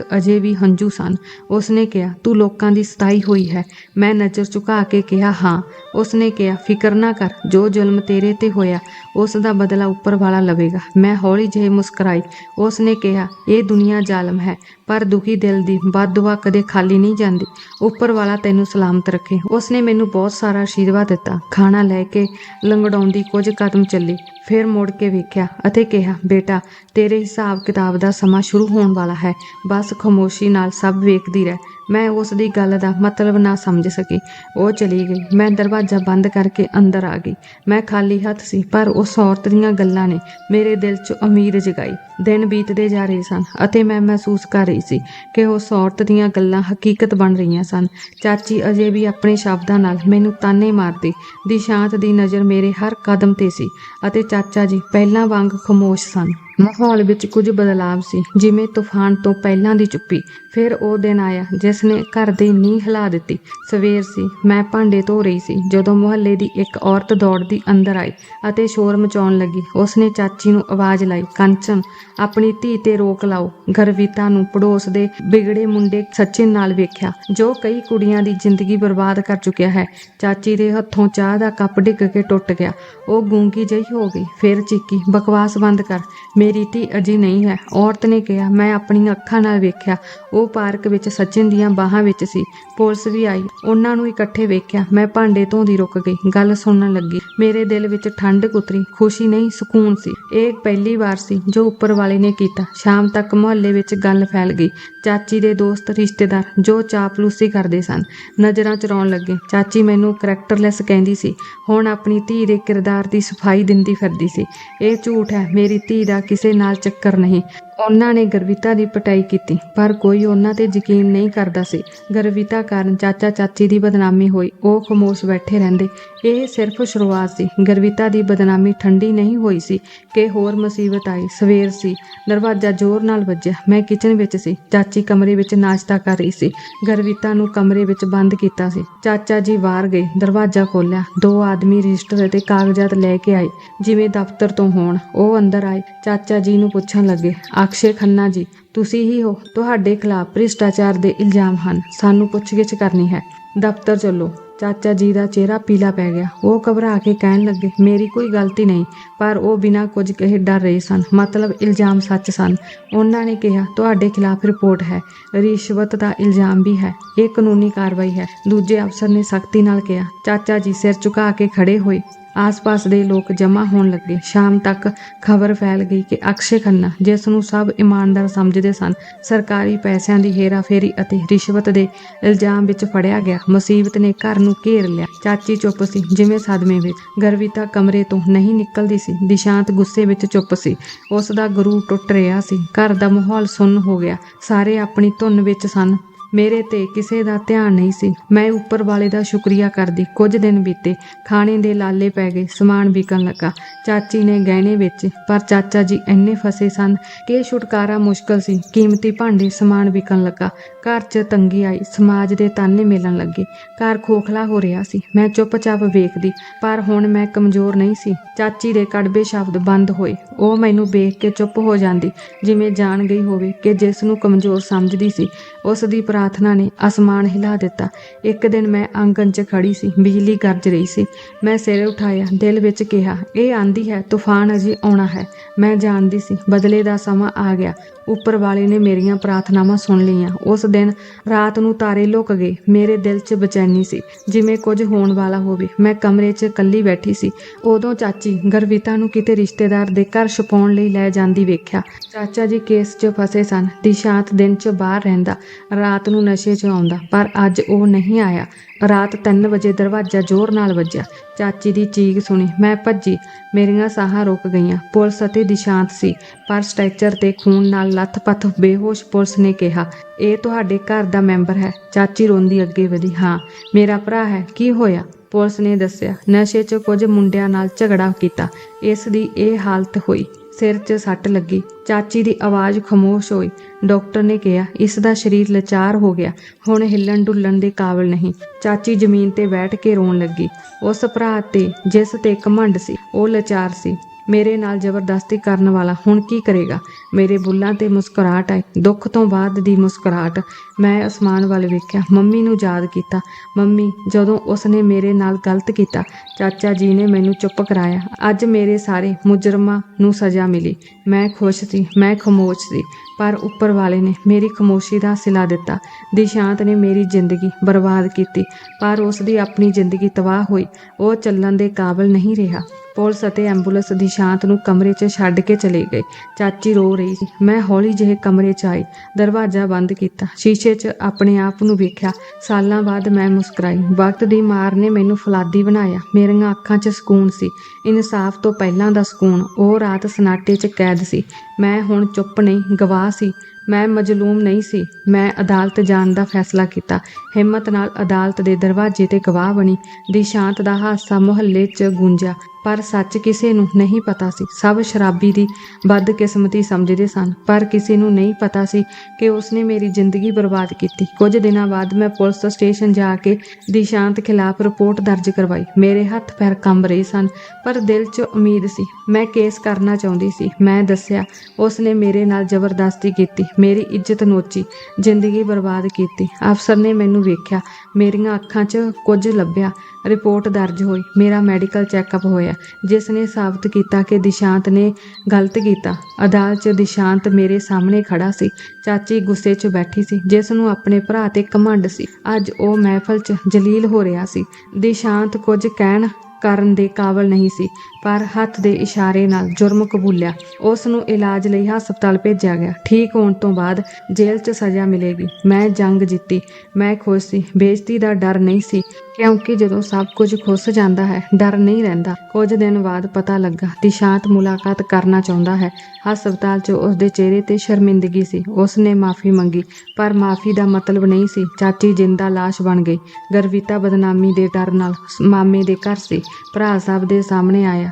ਅਜੇ ਵੀ ਹੰਝੂ ਸਨ। ਉਸ ਨੇ ਕਿਹਾ, ਤੂੰ ਲੋਕਾਂ ਦੀ ਸਤਾਈ ਹੋਈ ਹੈ। ਮੈਂ ਨਜ਼ਰ ਝੁਕਾ ਕੇ ਕਿਹਾ, ਹਾਂ। ਉਸ ਨੇ ਕਿਹਾ, ਫਿਕਰ ਨਾ ਕਰ। ਜੋ ਜ਼ੁਲਮ ਤੇਰੇ ਤੇ ਹੋਇਆ, ਉਸ ਦਾ ਬਦਲਾ ਉੱਪਰ ਵਾਲਾ ਲਵੇਗਾ। ਮੈਂ ਹੌਲੀ ਜਿਹੀ ਮੁਸਕਰਾਈ। ਉਸ ਨੇ ਕਿਹਾ, ਇਹ ਦੁਨੀਆ ਜ਼ਾਲਮ ਹੈ, ਪਰ ਦੁਖੀ ਦਿਲ ਦੀ ਬਦਦੁਆ ਕਦੇ ਖਾਲੀ ਨਹੀਂ ਜਾਂਦੀ। ਉੱਪਰ ਵਾਲਾ ਤੈਨੂੰ ਸਲਾਮਤ ਰੱਖੇ। ਉਸਨੇ ਮੈਨੂੰ ਬਹੁਤ ਸਾਰਾ ਆਸ਼ੀਰਵਾਦ ਦਿੱਤਾ। ਖਾਣਾ ਲੈ ਕੇ ਲੰਗੜਾਉਂਦੀ ਕੁਝ ਕਦਮ ਚੱਲੀ। ਫਿਰ ਮੁੜ ਕੇ ਵੇਖਿਆ ਅਤੇ ਕਿਹਾ, ਬੇਟਾ, ਤੇਰੇ ਹਿਸਾਬ ਕਿਤਾਬ ਦਾ ਸਮਾਂ ਸ਼ੁਰੂ ਹੋਣ ਵਾਲਾ ਹੈ। ਬਸ ਖਾਮੋਸ਼ੀ ਨਾਲ ਸਭ ਵੇਖਦੀ ਰਹਿ। ਮੈਂ ਉਸ ਦੀ ਗੱਲ ਦਾ ਮਤਲਬ ਨਾ ਸਮਝ ਸਕੀ। ਉਹ ਚਲੀ ਗਈ। ਮੈਂ ਦਰਵਾਜ਼ਾ ਬੰਦ ਕਰਕੇ ਅੰਦਰ ਆ ਗਈ। ਮੈਂ ਖਾਲੀ ਹੱਥ ਸੀ, ਪਰ ਉਸ ਔਰਤ ਦੀਆਂ ਗੱਲਾਂ ਨੇ ਮੇਰੇ ਦਿਲ 'ਚ ਉਮੀਦ ਜਗਾਈ। ਦਿਨ ਬੀਤਦੇ ਜਾ ਰਹੇ ਸਨ ਅਤੇ ਮੈਂ ਮਹਿਸੂਸ ਕਰ ਰਹੀ ਸੀ ਕਿ ਉਸ ਔਰਤ ਦੀਆਂ ਗੱਲਾਂ ਹਕੀਕਤ ਬਣ ਰਹੀਆਂ ਸਨ। ਚਾਚੀ ਅਜੇ ਵੀ ਆਪਣੇ ਸ਼ਬਦਾਂ ਨਾਲ ਮੈਨੂੰ ਤਾਨੇ ਮਾਰਦੀ ਦੀ ਸ਼ਾਂਤ ਦੀ ਨਜ਼ਰ ਮੇਰੇ ਹਰ ਕਦਮ ਤੇ ਸੀ ਅਤੇ ਚਾਚਾ ਜੀ ਪਹਿਲਾਂ ਵਾਂਗ ਖਾਮੋਸ਼ ਸਨ। ਮਾਹੌਲ ਵਿੱਚ ਕੁਝ ਬਦਲਾਵ ਸੀ। ਜਿਵੇਂ ਤੂਫਾਨ ਤੋਂ ਪਹਿਲਾਂ ਦੀ ਚੁੱਪੀ, ਫਿਰ ਉਹ ਦਿਨ ਆਇਆ ਜਿਸ ਨੇ ਘਰ ਦੀ ਨੀਂਹ ਹਿਲਾ ਦਿੱਤੀ। ਸਵੇਰ ਸੀ, ਮੈਂ ਭਾਂਡੇ ਧੋ ਰਹੀ ਸੀ, ਜਦੋਂ ਮੁਹੱਲੇ ਦੀ ਇੱਕ ਔਰਤ ਦੌੜਦੀ ਅੰਦਰ ਆਈ ਅਤੇ ਸ਼ੋਰ ਮਚਾਉਣ ਲੱਗੀ। ਉਸਨੇ ਚਾਚੀ ਨੂੰ ਆਵਾਜ਼ ਲਾਈ, ਕੰਚਨ, ਆਪਣੀ ਧੀ ਤੇ ਰੋਕ ਲਾਓ। ਗਰਵਿਤਾ ਨੂੰ ਪੜੋਸ ਦੇ ਵਿਗੜੇ ਮੁੰਡੇ ਸਚਿਨ ਨਾਲ ਵੇਖਿਆ, ਜੋ ਕਈ ਕੁੜੀਆਂ ਦੀ ਜ਼ਿੰਦਗੀ ਬਰਬਾਦ ਕਰ ਚੁੱਕਿਆ ਹੈ। ਚਾਚੀ ਦੇ ਹੱਥੋਂ ਚਾਹ ਦਾ ਕੱਪ ਡਿੱਗ ਕੇ ਟੁੱਟ ਗਿਆ। ਉਹ ਗੂੰਗੀ ਜਿਹੀ ਹੋ ਗਈ, ਫਿਰ ਚੀਕੀ, ਬਕਵਾਸ ਬੰਦ ਕਰ ਮੇਰੀ ਧੀ ਅਜੀ ਨਹੀਂ ਹੈ। ਔਰਤ ਨੇ ਕਿਹਾ, ਮੈਂ ਆਪਣੀਆਂ ਅੱਖਾਂ ਨਾਲ ਵੇਖਿਆ। ਉਹ ਪਾਰਕ ਵਿੱਚ ਸਚਿਨ ਦੀਆਂ ਬਾਹਾਂ ਵਿੱਚ ਸੀ। ਪੁਲਿਸ ਵੀ ਆਈ। ਉਹਨਾਂ ਨੂੰ ਇਕੱਠੇ ਵੇਖਿਆ। ਮੈਂ ਭਾਂਡੇ ਧੋਂਦੀ ਰੁਕ ਗਈ। ਗੱਲ ਸੁਣਨ ਲੱਗੀ। ਮੇਰੇ ਦਿਲ ਵਿੱਚ ਠੰਡ ਉਤਰੀ ਖੁਸ਼ੀ ਨਹੀਂ, ਸਕੂਨ ਸੀ। ਇਹ ਪਹਿਲੀ ਵਾਰ ਸੀ ਜੋ ਉੱਪਰ ਵਾਲੇ ਨੇ ਕੀਤਾ। ਸ਼ਾਮ ਤੱਕ ਮੁਹੱਲੇ ਵਿੱਚ ਗੱਲ ਫੈਲ ਗਈ। ਚਾਚੀ ਦੇ ਦੋਸਤ, ਰਿਸ਼ਤੇਦਾਰ ਜੋ ਚਾਪਲੂਸੀ ਕਰਦੇ ਸਨ, ਨਜ਼ਰਾਂ ਚਰਾਉਣ ਲੱਗੇ। ਚਾਚੀ ਮੈਨੂੰ ਕਰੈਕਟਰਲੈਸ ਕਹਿੰਦੀ ਸੀ, ਹੁਣ ਆਪਣੀ ਧੀ ਦੇ ਕਿਰਦਾਰ ਦੀ ਸਫ਼ਾਈ ਦਿੰਦੀ ਫਿਰਦੀ ਸੀ। ਇਹ ਝੂਠ ਹੈ। ਮੇਰੀ ਧੀ ਦਾ ਕਿਸੇ ਨਾਲ ਚੱਕਰ ਨਹੀਂ। ਉਹਨਾਂ ਨੇ ਗਰਵਿਤਾ ਦੀ ਪਟਾਈ ਕੀਤੀ, ਪਰ ਕੋਈ ਉਹਨਾਂ ਤੇ ਯਕੀਨ ਨਹੀਂ ਕਰਦਾ ਸੀ। ਗਰਵਿਤਾ ਕਾਰਨ ਚਾਚਾ ਚਾਚੀ ਦੀ ਬਦਨਾਮੀ ਹੋਈ, ਉਹ ਖਮੋਸ਼ ਬੈਠੇ ਰਹਿੰਦੇ। ਇਹ ਸਿਰਫ ਸ਼ੁਰੂਆਤ ਸੀ। ਗਰਵਿਤਾ ਦੀ ਬਦਨਾਮੀ ਠੰਡੀ ਨਹੀਂ ਹੋਈ ਸੀ ਕਿ ਹੋਰ ਮੁਸੀਬਤ ਆਈ। ਸਵੇਰ ਸੀ। ਦਰਵਾਜ਼ਾ ਜ਼ੋਰ ਨਾਲ ਵੱਜਿਆ। ਮੈਂ ਕਿਚਨ ਵਿੱਚ ਸੀ। ਚਾਚੀ ਕਮਰੇ ਵਿੱਚ ਨਾਸ਼ਤਾ ਕਰ ਰਹੀ ਸੀ। ਗਰਵਿਤਾ ਨੂੰ ਕਮਰੇ ਵਿੱਚ ਬੰਦ ਕੀਤਾ ਸੀ। ਚਾਚਾ ਜੀ ਬਾਹਰ ਗਏ। ਦਰਵਾਜ਼ਾ ਖੋਲ੍ਹਿਆ। ਦੋ ਆਦਮੀ ਰਜਿਸਟਰ ਅਤੇ ਕਾਗਜ਼ਾਤ ਲੈ ਕੇ ਆਏ। ਜਿਵੇਂ ਦਫ਼ਤਰ ਤੋਂ ਹੋਣ। ਉਹ ਅੰਦਰ ਆਏ। ਚਾਚਾ ਜੀ ਨੂੰ ਪੁੱਛਣ ਲੱਗੇ। ਅਕਸ਼ੇ ਖੰਨਾ ਜੀ, ਤੁਸੀਂ ਹੀ ਹੋ। ਤੁਹਾਡੇ ਖਿਲਾਫ ਭ੍ਰਿਸ਼ਟਾਚਾਰ ਦੇ ਇਲਜ਼ਾਮ ਹਨ। ਸਾਨੂੰ ਪੁੱਛਗਿੱਛ ਕਰਨੀ ਹੈ। ਦਫ਼ਤਰ ਚੱਲੋ। ਚਾਚਾ ਜੀ ਦਾ ਚਿਹਰਾ ਪੀਲਾ ਪੈ ਗਿਆ। ਉਹ ਘਬਰਾ ਕੇ ਕਹਿਣ ਲੱਗੇ, ਮੇਰੀ ਕੋਈ ਗਲਤੀ ਨਹੀਂ, ਪਰ ਉਹ ਬਿਨਾਂ ਕੁਝ ਕਹੇ ਡਰ ਰਹੇ ਸਨ। ਮਤਲਬ ਇਲਜ਼ਾਮ ਸੱਚ ਸਨ। ਉਹਨਾਂ ਨੇ ਕਿਹਾ, ਤੁਹਾਡੇ ਖਿਲਾਫ ਰਿਪੋਰਟ ਹੈ। ਰਿਸ਼ਵਤ ਦਾ ਇਲਜ਼ਾਮ ਵੀ ਹੈ। ਇਹ ਕਾਨੂੰਨੀ ਕਾਰਵਾਈ ਹੈ। ਦੂਜੇ ਅਫਸਰ ਨੇ ਸਖਤੀ ਨਾਲ ਕਿਹਾ, ਚਾਚਾ ਜੀ ਸਿਰ ਝੁਕਾ ਕੇ ਖੜੇ ਹੋਏ। ਆਸ-ਪਾਸ ਦੇ ਲੋਕ ਜਮ੍ਹਾਂ ਹੋਣ ਲੱਗੇ। ਸ਼ਾਮ ਤੱਕ ਖਬਰ ਫੈਲ ਗਈ ਕਿ ਅਕਸ਼ੇ ਖੰਨਾ, ਜਿਸ ਨੂੰ ਸਭ ਇਮਾਨਦਾਰ ਸਮਝਦੇ ਸਨ, ਸਰਕਾਰੀ ਪੈਸਿਆਂ ਦੀ ਹੇਰਾਫੇਰੀ ਅਤੇ ਰਿਸ਼ਵਤ ਦੇ ਇਲਜ਼ਾਮ ਵਿੱਚ ਫੜਿਆ ਗਿਆ। ਮੁਸੀਬਤ ਨੇ ਘਰ ਨੂੰ ਘੇਰ ਲਿਆ। ਚਾਚੀ ਚੁੱਪ ਸੀ, ਜਿਵੇਂ ਸਦਮੇ ਵਿੱਚ। ਗਰਵਿਤਾ ਕਮਰੇ ਤੋਂ ਨਹੀਂ ਨਿਕਲਦੀ ਸੀ। ਦਿਸ਼ਾਂਤ ਗੁੱਸੇ ਵਿੱਚ ਚੁੱਪ ਸੀ। ਉਸ ਦਾ ਗੁਰੂ ਟੁੱਟ ਰਿਹਾ ਸੀ। ਘਰ ਦਾ ਮਾਹੌਲ ਸੁੰਨ ਹੋ ਗਿਆ। ਸਾਰੇ ਆਪਣੀ ਧੁਨ ਵਿੱਚ ਸਨ। ਮੇਰੇ ਤੇ ਕਿਸੇ ਦਾ ਧਿਆਨ ਨਹੀਂ ਸੀ। ਮੈਂ ਉੱਪਰ ਵਾਲੇ ਦਾ ਸ਼ੁਕਰੀਆ ਕਰਦੀ। ਕੁਝ ਦਿਨ ਬੀਤੇ ਖਾਣੇ ਦੇ ਲਾਲੇ ਪੈ ਗਏ, ਸਮਾਨ ਵਿਕਣ ਲੱਗਾ। ਚਾਚੀ ਨੇ ਗਹਿਣੇ ਵੇਚੇ, ਪਰ ਚਾਚਾ ਜੀ ਇੰਨੇ ਫਸੇ ਸਨ ਕਿ ਛੁਟਕਾਰਾ ਮੁਸ਼ਕਲ ਸੀ। ਕੀਮਤੀ ਭਾਂਡੇ, ਸਮਾਨ ਵਿਕਣ ਲੱਗਾ। ਘਰ 'ਚ ਤੰਗੀ ਆਈ। ਸਮਾਜ ਦੇ ਤਾਨੇ ਮਿਲਣ ਲੱਗੇ। ਘਰ ਖੋਖਲਾ ਹੋ ਰਿਹਾ ਸੀ। ਮੈਂ ਚੁੱਪਚਾਪ ਵੇਖਦੀ, ਪਰ ਹੁਣ ਮੈਂ ਕਮਜ਼ੋਰ ਨਹੀਂ ਸੀ। ਚਾਚੀ ਦੇ ਕੜਵੇ ਸ਼ਬਦ ਬੰਦ ਹੋਏ। ਉਹ ਮੈਨੂੰ ਵੇਖ ਕੇ ਚੁੱਪ ਹੋ ਜਾਂਦੀ, ਜਿਵੇਂ ਜਾਣ ਗਈ ਹੋਵੇ ਕਿ ਜਿਸ ਨੂੰ ਕਮਜ਼ੋਰ ਸਮਝਦੀ ਸੀ। ਉਸ ਦੀ ਪ੍ਰਾਰਥਨਾ ਨੇ ਅਸਮਾਨ ਹਿਲਾ ਦਿੱਤਾ। ਇੱਕ ਦਿਨ ਮੈਂ ਆਂਗਨ 'ਚ ਖੜੀ ਸੀ, ਬਿਜਲੀ ਗਰਜ ਰਹੀ ਸੀ। ਮੈਂ ਸਿਰ ਉਠਾਇਆ, ਦਿਲ ਵਿੱਚ ਕਿਹਾ, ਇਹ ਆਂਦੀ ਹੈ, ਤੂਫਾਨ ਅਜੇ ਆਉਣਾ ਹੈ। ਮੈਂ ਜਾਣਦੀ ਸੀ, ਬਦਲੇ ਦਾ ਸਮਾਂ ਆ ਗਿਆ। ਉੱਪਰ ਵਾਲੇ ਨੇ ਮੇਰੀਆਂ ਪ੍ਰਾਰਥਨਾਵਾਂ ਸੁਣ ਲਈਆਂ। ਉਸ ਦਿਨ ਰਾਤ ਨੂੰ ਤਾਰੇ ਲੁਕ ਗਏ। ਮੇਰੇ ਦਿਲ 'ਚ ਬੇਚੈਨੀ ਸੀ। ਜਿਵੇਂ ਕੁਝ ਹੋਣ ਵਾਲਾ ਹੋਵੇ, ਮੈਂ ਕਮਰੇ 'ਚ ਇਕੱਲੀ ਬੈਠੀ ਸੀ। ਉਦੋਂ ਚਾਚੀ ਗਰਵਿਤਾ ਨੂੰ ਕਿਤੇ ਰਿਸ਼ਤੇਦਾਰ ਦੇ ਘਰ ਛਪਾਉਣ ਲਈ ਲੈ ਜਾਂਦੀ ਵੇਖਿਆ। ਚਾਚਾ ਜੀ ਕੇਸ 'ਚ ਫਸੇ ਸਨ। ਦਿਸ਼ਾਂਤ ਦਿਨ 'ਚ ਬਾਹਰ ਰਹਿੰਦਾ। ਰਾਤ ਨੂੰ ਨਸ਼ੇ 'ਚ ਆਉਂਦਾ, ਪਰ ਅੱਜ ਉਹ ਨਹੀਂ ਆਇਆ। ਰਾਤ 3 ਵਜੇ ਦਰਵਾਜ਼ਾ ਜ਼ੋਰ ਨਾਲ ਵੱਜਿਆ। ਚਾਚੀ ਦੀ ਚੀਕ ਸੁਣੀ। ਮੈਂ ਭੱਜੀ। ਮੇਰੀਆਂ ਸਾਹਾਂ ਰੁਕ ਗਈਆਂ। ਪੁਲਿਸ ਅਤੇ ਦਿਸ਼ਾਂਤ ਸੀ। ਪਰ ਸਟ੍ਰੈਚਰ ਤੇ ਖੂਨ ਨਾਲ ਲੱਥ-ਪੱਥ ਬੇਹੋਸ਼ ਪੁਲਿਸ ਨੇ ਕਿਹਾ, ਇਹ ਤੁਹਾਡੇ ਘਰ ਦਾ ਮੈਂਬਰ ਹੈ। ਚਾਚੀ ਰੋਂਦੀ ਅੱਗੇ ਵਧੀ, ਹਾਂ, ਮੇਰਾ ਭਰਾ ਹੈ। ਕੀ ਹੋਇਆ? ਪੁਲਿਸ ਨੇ ਦੱਸਿਆ, ਨਸ਼ੇ 'ਚ ਕੁਝ ਮੁੰਡਿਆਂ ਨਾਲ ਝਗੜਾ ਕੀਤਾ। ਇਸ ਦੀ ਇਹ ਹਾਲਤ ਹੋਈ। ਸਿਰ 'ਚ ਸੱਟ ਲੱਗੀ। ਚਾਚੀ ਦੀ ਆਵਾਜ਼ ਖਮੋਸ਼ ਹੋਈ। ਡਾਕਟਰ ਨੇ ਕਿਹਾ, ਇਸ ਦਾ ਸਰੀਰ ਲਾਚਾਰ ਹੋ ਗਿਆ। ਹੁਣ ਹਿੱਲਣ ਡੁੱਲਣ ਦੇ ਕਾਬਲ ਨਹੀਂ। ਚਾਚੀ ਜ਼ਮੀਨ ਤੇ ਬੈਠ ਕੇ ਰੋਣ ਲੱਗੀ। ਉਸ ਭਰਾ ਤੇ ਜਿਸ ਤੇ ਕਮੰਡ ਸੀ, ਉਹ ਲਾਚਾਰ ਸੀ। ਮੇਰੇ ਨਾਲ ਜ਼ਬਰਦਸਤੀ ਕਰਨ ਵਾਲਾ ਹੁਣ ਕੀ ਕਰੇਗਾ? ਮੇਰੇ ਬੁੱਲਾਂ ਤੇ ਮੁਸਕਰਾਹਟ ਆਈ। ਦੁੱਖ ਤੋਂ ਬਾਅਦ ਦੀ ਮੁਸਕਰਾਹਟ। ਮੈਂ ਅਸਮਾਨ ਵੱਲ ਵੇਖਿਆ। ਮੰਮੀ ਨੂੰ ਯਾਦ ਕੀਤਾ। ਮੰਮੀ, ਜਦੋਂ ਉਸਨੇ ਮੇਰੇ ਨਾਲ ਗਲਤ ਕੀਤਾ, ਚਾਚਾ ਜੀ ਨੇ ਮੈਨੂੰ ਚੁੱਪ ਕਰਾਇਆ। ਅੱਜ ਮੇਰੇ ਸਾਰੇ ਮੁਜਰਮਾਂ ਨੂੰ ਸਜ਼ਾ ਮਿਲੀ। ਮੈਂ ਖੁਸ਼ ਸੀ। ਮੈਂ ਖਮੋਸ਼ ਸੀ। ਪਰ ਉੱਪਰ ਵਾਲੇ ਨੇ ਮੇਰੀ ਖਮੋਸ਼ੀ ਦਾ ਸਿਲਾ ਦਿੱਤਾ। ਦਿਸ਼ਾਂਤ ਨੇ ਮੇਰੀ ਜ਼ਿੰਦਗੀ ਬਰਬਾਦ ਕੀਤੀ। ਪਰ ਉਸ ਦੀ ਆਪਣੀ ਜ਼ਿੰਦਗੀ ਤਬਾਹ ਹੋਈ। ਉਹ ਚੱਲਣ ਦੇ ਕਾਬਿਲ ਨਹੀਂ ਰਿਹਾ। ਪੁਲਿਸ ਅਤੇ ਐਂਬੂਲੈਂਸ ਦਿਸ਼ਾਂਤ ਨੂੰ ਕਮਰੇ 'ਚ ਛੱਡ ਕੇ ਚਲੇ ਗਏ। ਚਾਚੀ ਰੋ ਰਹੀ ਸੀ। ਮੈਂ ਹੌਲੀ ਜਿਹੇ ਕਮਰੇ 'ਚ ਆਈ। ਦਰਵਾਜ਼ਾ ਬੰਦ ਕੀਤਾ। ਸ਼ੀਸ਼ੇ 'ਚ ਆਪਣੇ ਆਪ ਨੂੰ ਵੇਖਿਆ। ਸਾਲਾਂ ਬਾਅਦ ਮੈਂ ਮੁਸਕਰਾਈ। ਵਕਤ ਦੀ ਮਾਰ ਨੇ ਮੈਨੂੰ ਫਲਾਦੀ ਬਣਾਇਆ। ਮੇਰੀਆਂ ਅੱਖਾਂ 'ਚ ਸਕੂਨ ਸੀ। ਇਨਸਾਫ ਤੋਂ ਪਹਿਲਾਂ ਦਾ ਸਕੂਨ। ਉਹ ਰਾਤ ਸਨਾਟੇ 'ਚ ਕੈਦ ਸੀ। ਮੈਂ ਹੁਣ ਚੁੱਪ ਨਹੀਂ, ਗਵਾਹ ਸੀ। ਮੈਂ ਮਜਲੂਮ ਨਹੀਂ ਸੀ। ਮੈਂ ਅਦਾਲਤ ਜਾਣ ਦਾ ਫੈਸਲਾ ਕੀਤਾ। ਹਿੰਮਤ ਨਾਲ ਅਦਾਲਤ ਦੇ ਦਰਵਾਜ਼ੇ ਤੇ ਗਵਾਹ ਬਣੀ। ਦਿਸ਼ਾਂਤ ਦਾ ਹਾਸਾ ਮੁਹੱਲੇ 'ਚ ਗੂੰਜਿਆ। ਪਰ ਸੱਚ ਕਿਸੇ ਨੂੰ ਨਹੀਂ ਪਤਾ ਸੀ। ਸਭ ਸ਼ਰਾਬੀ ਦੀ ਬਦਕਿਸਮਤੀ ਸਮਝਦੇ ਸਨ, ਪਰ ਕਿਸੇ ਨੂੰ ਨਹੀਂ ਪਤਾ ਸੀ ਕਿ ਉਸਨੇ ਮੇਰੀ ਜ਼ਿੰਦਗੀ ਬਰਬਾਦ ਕੀਤੀ। ਕੁਝ ਦਿਨਾਂ ਬਾਅਦ ਮੈਂ ਪੁਲਿਸ ਸਟੇਸ਼ਨ ਜਾ ਕੇ ਦਿਸ਼ਾਂਤ ਖਿਲਾਫ ਰਿਪੋਰਟ ਦਰਜ ਕਰਵਾਈ। ਮੇਰੇ ਹੱਥ ਪੈਰ ਕੰਬ ਰਹੇ ਸਨ, ਪਰ ਦਿਲ 'ਚ ਉਮੀਦ ਸੀ। ਮੈਂ ਕੇਸ ਕਰਨਾ ਚਾਹੁੰਦੀ ਸੀ। ਮੈਂ ਦੱਸਿਆ, ਉਸਨੇ ਮੇਰੇ ਨਾਲ ਜ਼ਬਰਦਸਤੀ ਕੀਤੀ, ਮੇਰੀ ਇੱਜ਼ਤ ਨੋਚੀ, ਜ਼ਿੰਦਗੀ ਬਰਬਾਦ ਕੀਤੀ। ਅਫਸਰ ਨੇ ਮੈਨੂੰ ਵੇਖਿਆ, ਮੇਰੀਆਂ ਅੱਖਾਂ 'ਚ ਕੁਝ ਲੱਭਿਆ। ਰਿਪੋਰਟ ਦਰਜ ਹੋਈ। ਮੇਰਾ ਮੈਡੀਕਲ ਚੈੱਕਅਪ ਹੋਇਆ। ਜਿਸ ਨੇ ਸਾਬਤ ਕੀਤਾ ਕਿ ਦਿਸ਼ਾਂਤ ਨੇ ਗਲਤ ਕੀਤਾ। ਅਦਾਲਤ 'ਚ ਦਿਸ਼ਾਂਤ ਮੇਰੇ ਸਾਹਮਣੇ ਖੜਾ ਸੀ। ਚਾਚੀ ਗੁੱਸੇ 'ਚ ਬੈਠੀ ਸੀ, ਜਿਸ ਨੂੰ ਆਪਣੇ ਭਰਾ ਤੇ ਘਮੰਡ ਸੀ। ਅੱਜ ਉਹ ਮਹਿਫਲ 'ਚ ਜਲੀਲ ਹੋ ਰਿਹਾ ਸੀ। ਦਿਸ਼ਾਂਤ ਕੁਝ ਕਹਿਣ ਕਰਨ ਦੇ ਕਾਬਲ ਨਹੀਂ ਸੀ। ਪਰ ਹੱਥ ਦੇ ਇਸ਼ਾਰੇ ਨਾਲ ਜੁਰਮ ਕਬੂਲਿਆ। ਉਸ ਨੂੰ ਇਲਾਜ ਲਈ ਹਸਪਤਾਲ ਭੇਜਿਆ ਗਿਆ। ਠੀਕ ਹੋਣ ਤੋਂ ਬਾਅਦ ਜੇਲ੍ਹ 'ਚ ਸਜ਼ਾ ਮਿਲੇਗੀ। ਮੈਂ ਜੰਗ ਜਿੱਤੀ। ਮੈਂ ਖੁਸ਼ ਸੀ। ਬੇਇੱਜ਼ਤੀ ਦਾ ਡਰ ਨਹੀਂ ਸੀ। ਕਿਉਂਕਿ ਜਦੋਂ ਸਭ ਕੁਝ ਖੁੱਸ ਜਾਂਦਾ ਹੈ, ਡਰ ਨਹੀਂ ਰਹਿੰਦਾ। ਕੁਝ ਦਿਨ ਬਾਅਦ ਪਤਾ ਲੱਗਾ, ਦਿਸ਼ਾਂਤ ਮੁਲਾਕਾਤ ਕਰਨਾ ਚਾਹੁੰਦਾ ਹੈ। ਹਸਪਤਾਲ 'ਚ ਉਸ ਦੇ ਚਿਹਰੇ ਤੇ ਸ਼ਰਮਿੰਦਗੀ ਸੀ। ਉਸ ਨੇ ਮਾਫੀ ਮੰਗੀ, ਪਰ ਮਾਫੀ ਦਾ ਮਤਲਬ ਨਹੀਂ ਸੀ। ਚਾਚੀ ਜਿੰਦਾ ਲਾਸ਼ ਬਣ ਗਈ। ਗਰਵਿਤਾ ਬਦਨਾਮੀ ਦੇ ਡਰ ਨਾਲ ਮਾਮੇ ਦੇ ਘਰ ਸੀ। ਭਰਾ ਸਾਹਿਬ ਦੇ ਸਾਹਮਣੇ ਆਇਆ।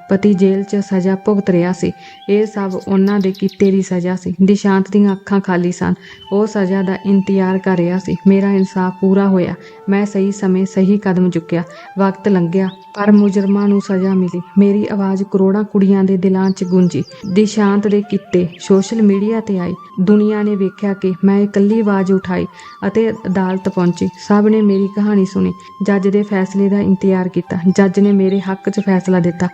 ਪਤੀ ਜੇਲ੍ਹ 'ਚ ਸਜ਼ਾ ਭੁਗਤ ਰਿਹਾ ਸੀ। ਇਹ ਸਭ ਉਹਨਾਂ ਦੇ ਕੀਤੇ ਦੀ ਸਜ਼ਾ ਸੀ। ਦਿਸ਼ਾਂਤ ਦੀਆਂ ਅੱਖਾਂ ਖਾਲੀ ਸਨ। ਉਹ ਸਜ਼ਾ ਦਾ ਇੰਤਜ਼ਾਰ ਕਰ ਰਿਹਾ ਸੀ। ਮੇਰਾ ਇਨਸਾਫ ਪੂਰਾ ਹੋਇਆ। ਮੈਂ ਸਹੀ ਸਮੇਂ ਸਹੀ ਕਦਮ ਚੁੱਕਿਆ। ਵਕਤ ਲੰਘਿਆ। ਪਰ ਮੁਜਰਮਾਂ ਨੂੰ ਸਜ਼ਾ ਮਿਲੀ। ਮੇਰੀ ਆਵਾਜ਼ ਕਰੋੜਾਂ ਕੁੜੀਆਂ ਦੇ ਦਿਲਾਂ 'ਚ ਗੂੰਜੀ। ਦਿਸ਼ਾਂਤ ਦੇ ਕੀਤੇ ਸੋਸ਼ਲ ਮੀਡੀਆ ਤੇ ਆਈ। ਦੁਨੀਆ ਨੇ ਵੇਖਿਆ ਕਿ ਮੈਂ ਇਕੱਲੀ ਆਵਾਜ਼ ਉਠਾਈ ਅਤੇ ਅਦਾਲਤ ਪਹੁੰਚੀ। ਸਭ ਨੇ ਮੇਰੀ ਕਹਾਣੀ ਸੁਣੀ। ਜੱਜ ਦੇ ਫੈਸਲੇ ਦਾ ਇੰਤਜ਼ਾਰ ਕੀਤਾ। ਜੱਜ ਨੇ ਮੇਰੇ ਹੱਕ 'ਚ ਫੈਸਲਾ ਦਿੱਤਾ।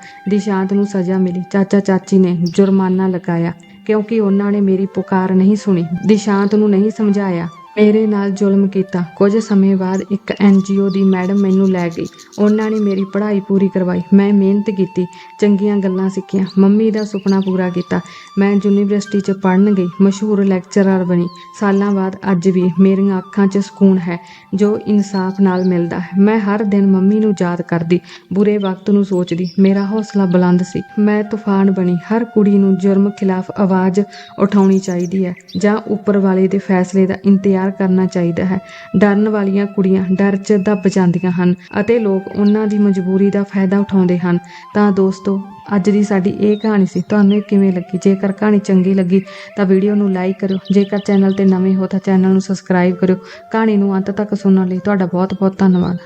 ਦਿਸ਼ਾਂਤ ਨੂੰ ਸਜ਼ਾ ਮਿਲੀ। ਚਾਚਾ ਚਾਚੀ ਨੇ ਜੁਰਮਾਨਾ ਲਗਾਇਆ ਕਿਉਂਕਿ ਉਹਨਾਂ ਨੇ ਮੇਰੀ ਪੁਕਾਰ ਨਹੀਂ ਸੁਣੀ। ਦਿਸ਼ਾਂਤ ਨੂੰ ਨਹੀਂ ਸਮਝਾਇਆ। ਮੇਰੇ ਨਾਲ ਜ਼ੁਲਮ ਕੀਤਾ। ਕੁਝ ਸਮੇਂ ਬਾਅਦ ਇੱਕ ਐਨਜੀਓ ਦੀ ਮੈਡਮ ਮੈਨੂੰ ਲੈ ਗਈ। ਉਹਨਾਂ ਨੇ ਮੇਰੀ ਪੜ੍ਹਾਈ ਪੂਰੀ ਕਰਵਾਈ। ਮੈਂ ਮਿਹਨਤ ਕੀਤੀ, ਚੰਗੀਆਂ ਗੱਲਾਂ ਸਿੱਖੀਆਂ। ਮੰਮੀ ਦਾ ਸੁਪਨਾ ਪੂਰਾ ਕੀਤਾ। ਮੈਂ ਯੂਨੀਵਰਸਿਟੀ 'ਚ ਪੜ੍ਹਨ ਗਈ। ਮਸ਼ਹੂਰ ਲੈਕਚਰਰ ਬਣੀ। ਸਾਲਾਂ ਬਾਅਦ ਅੱਜ ਵੀ ਮੇਰੀਆਂ ਅੱਖਾਂ 'ਚ ਸਕੂਨ ਹੈ, ਜੋ ਇਨਸਾਫ ਨਾਲ ਮਿਲਦਾ ਹੈ। ਮੈਂ ਹਰ ਦਿਨ ਮੰਮੀ ਨੂੰ ਯਾਦ ਕਰਦੀ, ਬੁਰੇ ਵਕਤ ਨੂੰ ਸੋਚਦੀ। ਮੇਰਾ ਹੌਸਲਾ ਬੁਲੰਦ ਸੀ। ਮੈਂ ਤੂਫਾਨ ਬਣੀ। ਹਰ ਕੁੜੀ ਨੂੰ ਜੁਰਮ ਖਿਲਾਫ ਆਵਾਜ਼ ਉਠਾਉਣੀ ਚਾਹੀਦੀ ਹੈ ਜਾਂ ਉੱਪਰ ਵਾਲੇ ਦੇ ਫੈਸਲੇ ਦਾ ਇੰਤਜ਼ਾਰ ਪਿਆਰ ਕਰਨਾ ਚਾਹੀਦਾ ਹੈ। ਡਰਨ ਵਾਲੀਆਂ ਕੁੜੀਆਂ ਡਰ 'ਚ ਦੱਬ ਜਾਂਦੀਆਂ ਹਨ ਅਤੇ ਲੋਕ ਉਹਨਾਂ ਦੀ ਮਜਬੂਰੀ ਦਾ ਫਾਇਦਾ ਉਠਾਉਂਦੇ ਹਨ। ਤਾਂ ਦੋਸਤੋ, ਅੱਜ ਦੀ ਸਾਡੀ ਇਹ ਕਹਾਣੀ ਸੀ, ਤੁਹਾਨੂੰ ਕਿਵੇਂ ਲੱਗੀ? ਜੇਕਰ ਕਹਾਣੀ ਚੰਗੀ ਲੱਗੀ ਤਾਂ ਵੀਡੀਓ ਨੂੰ ਲਾਈਕ ਕਰਿਓ। ਜੇਕਰ ਚੈਨਲ ਤੇ ਨਵੇਂ ਹੋ ਤਾਂ ਚੈਨਲ ਨੂੰ ਸਬਸਕ੍ਰਾਈਬ ਕਰਿਓ। ਕਹਾਣੀ ਨੂੰ ਅੰਤ ਤੱਕ ਸੁਣਨ ਲਈ ਤੁਹਾਡਾ ਬਹੁਤ ਬਹੁਤ ਧੰਨਵਾਦ।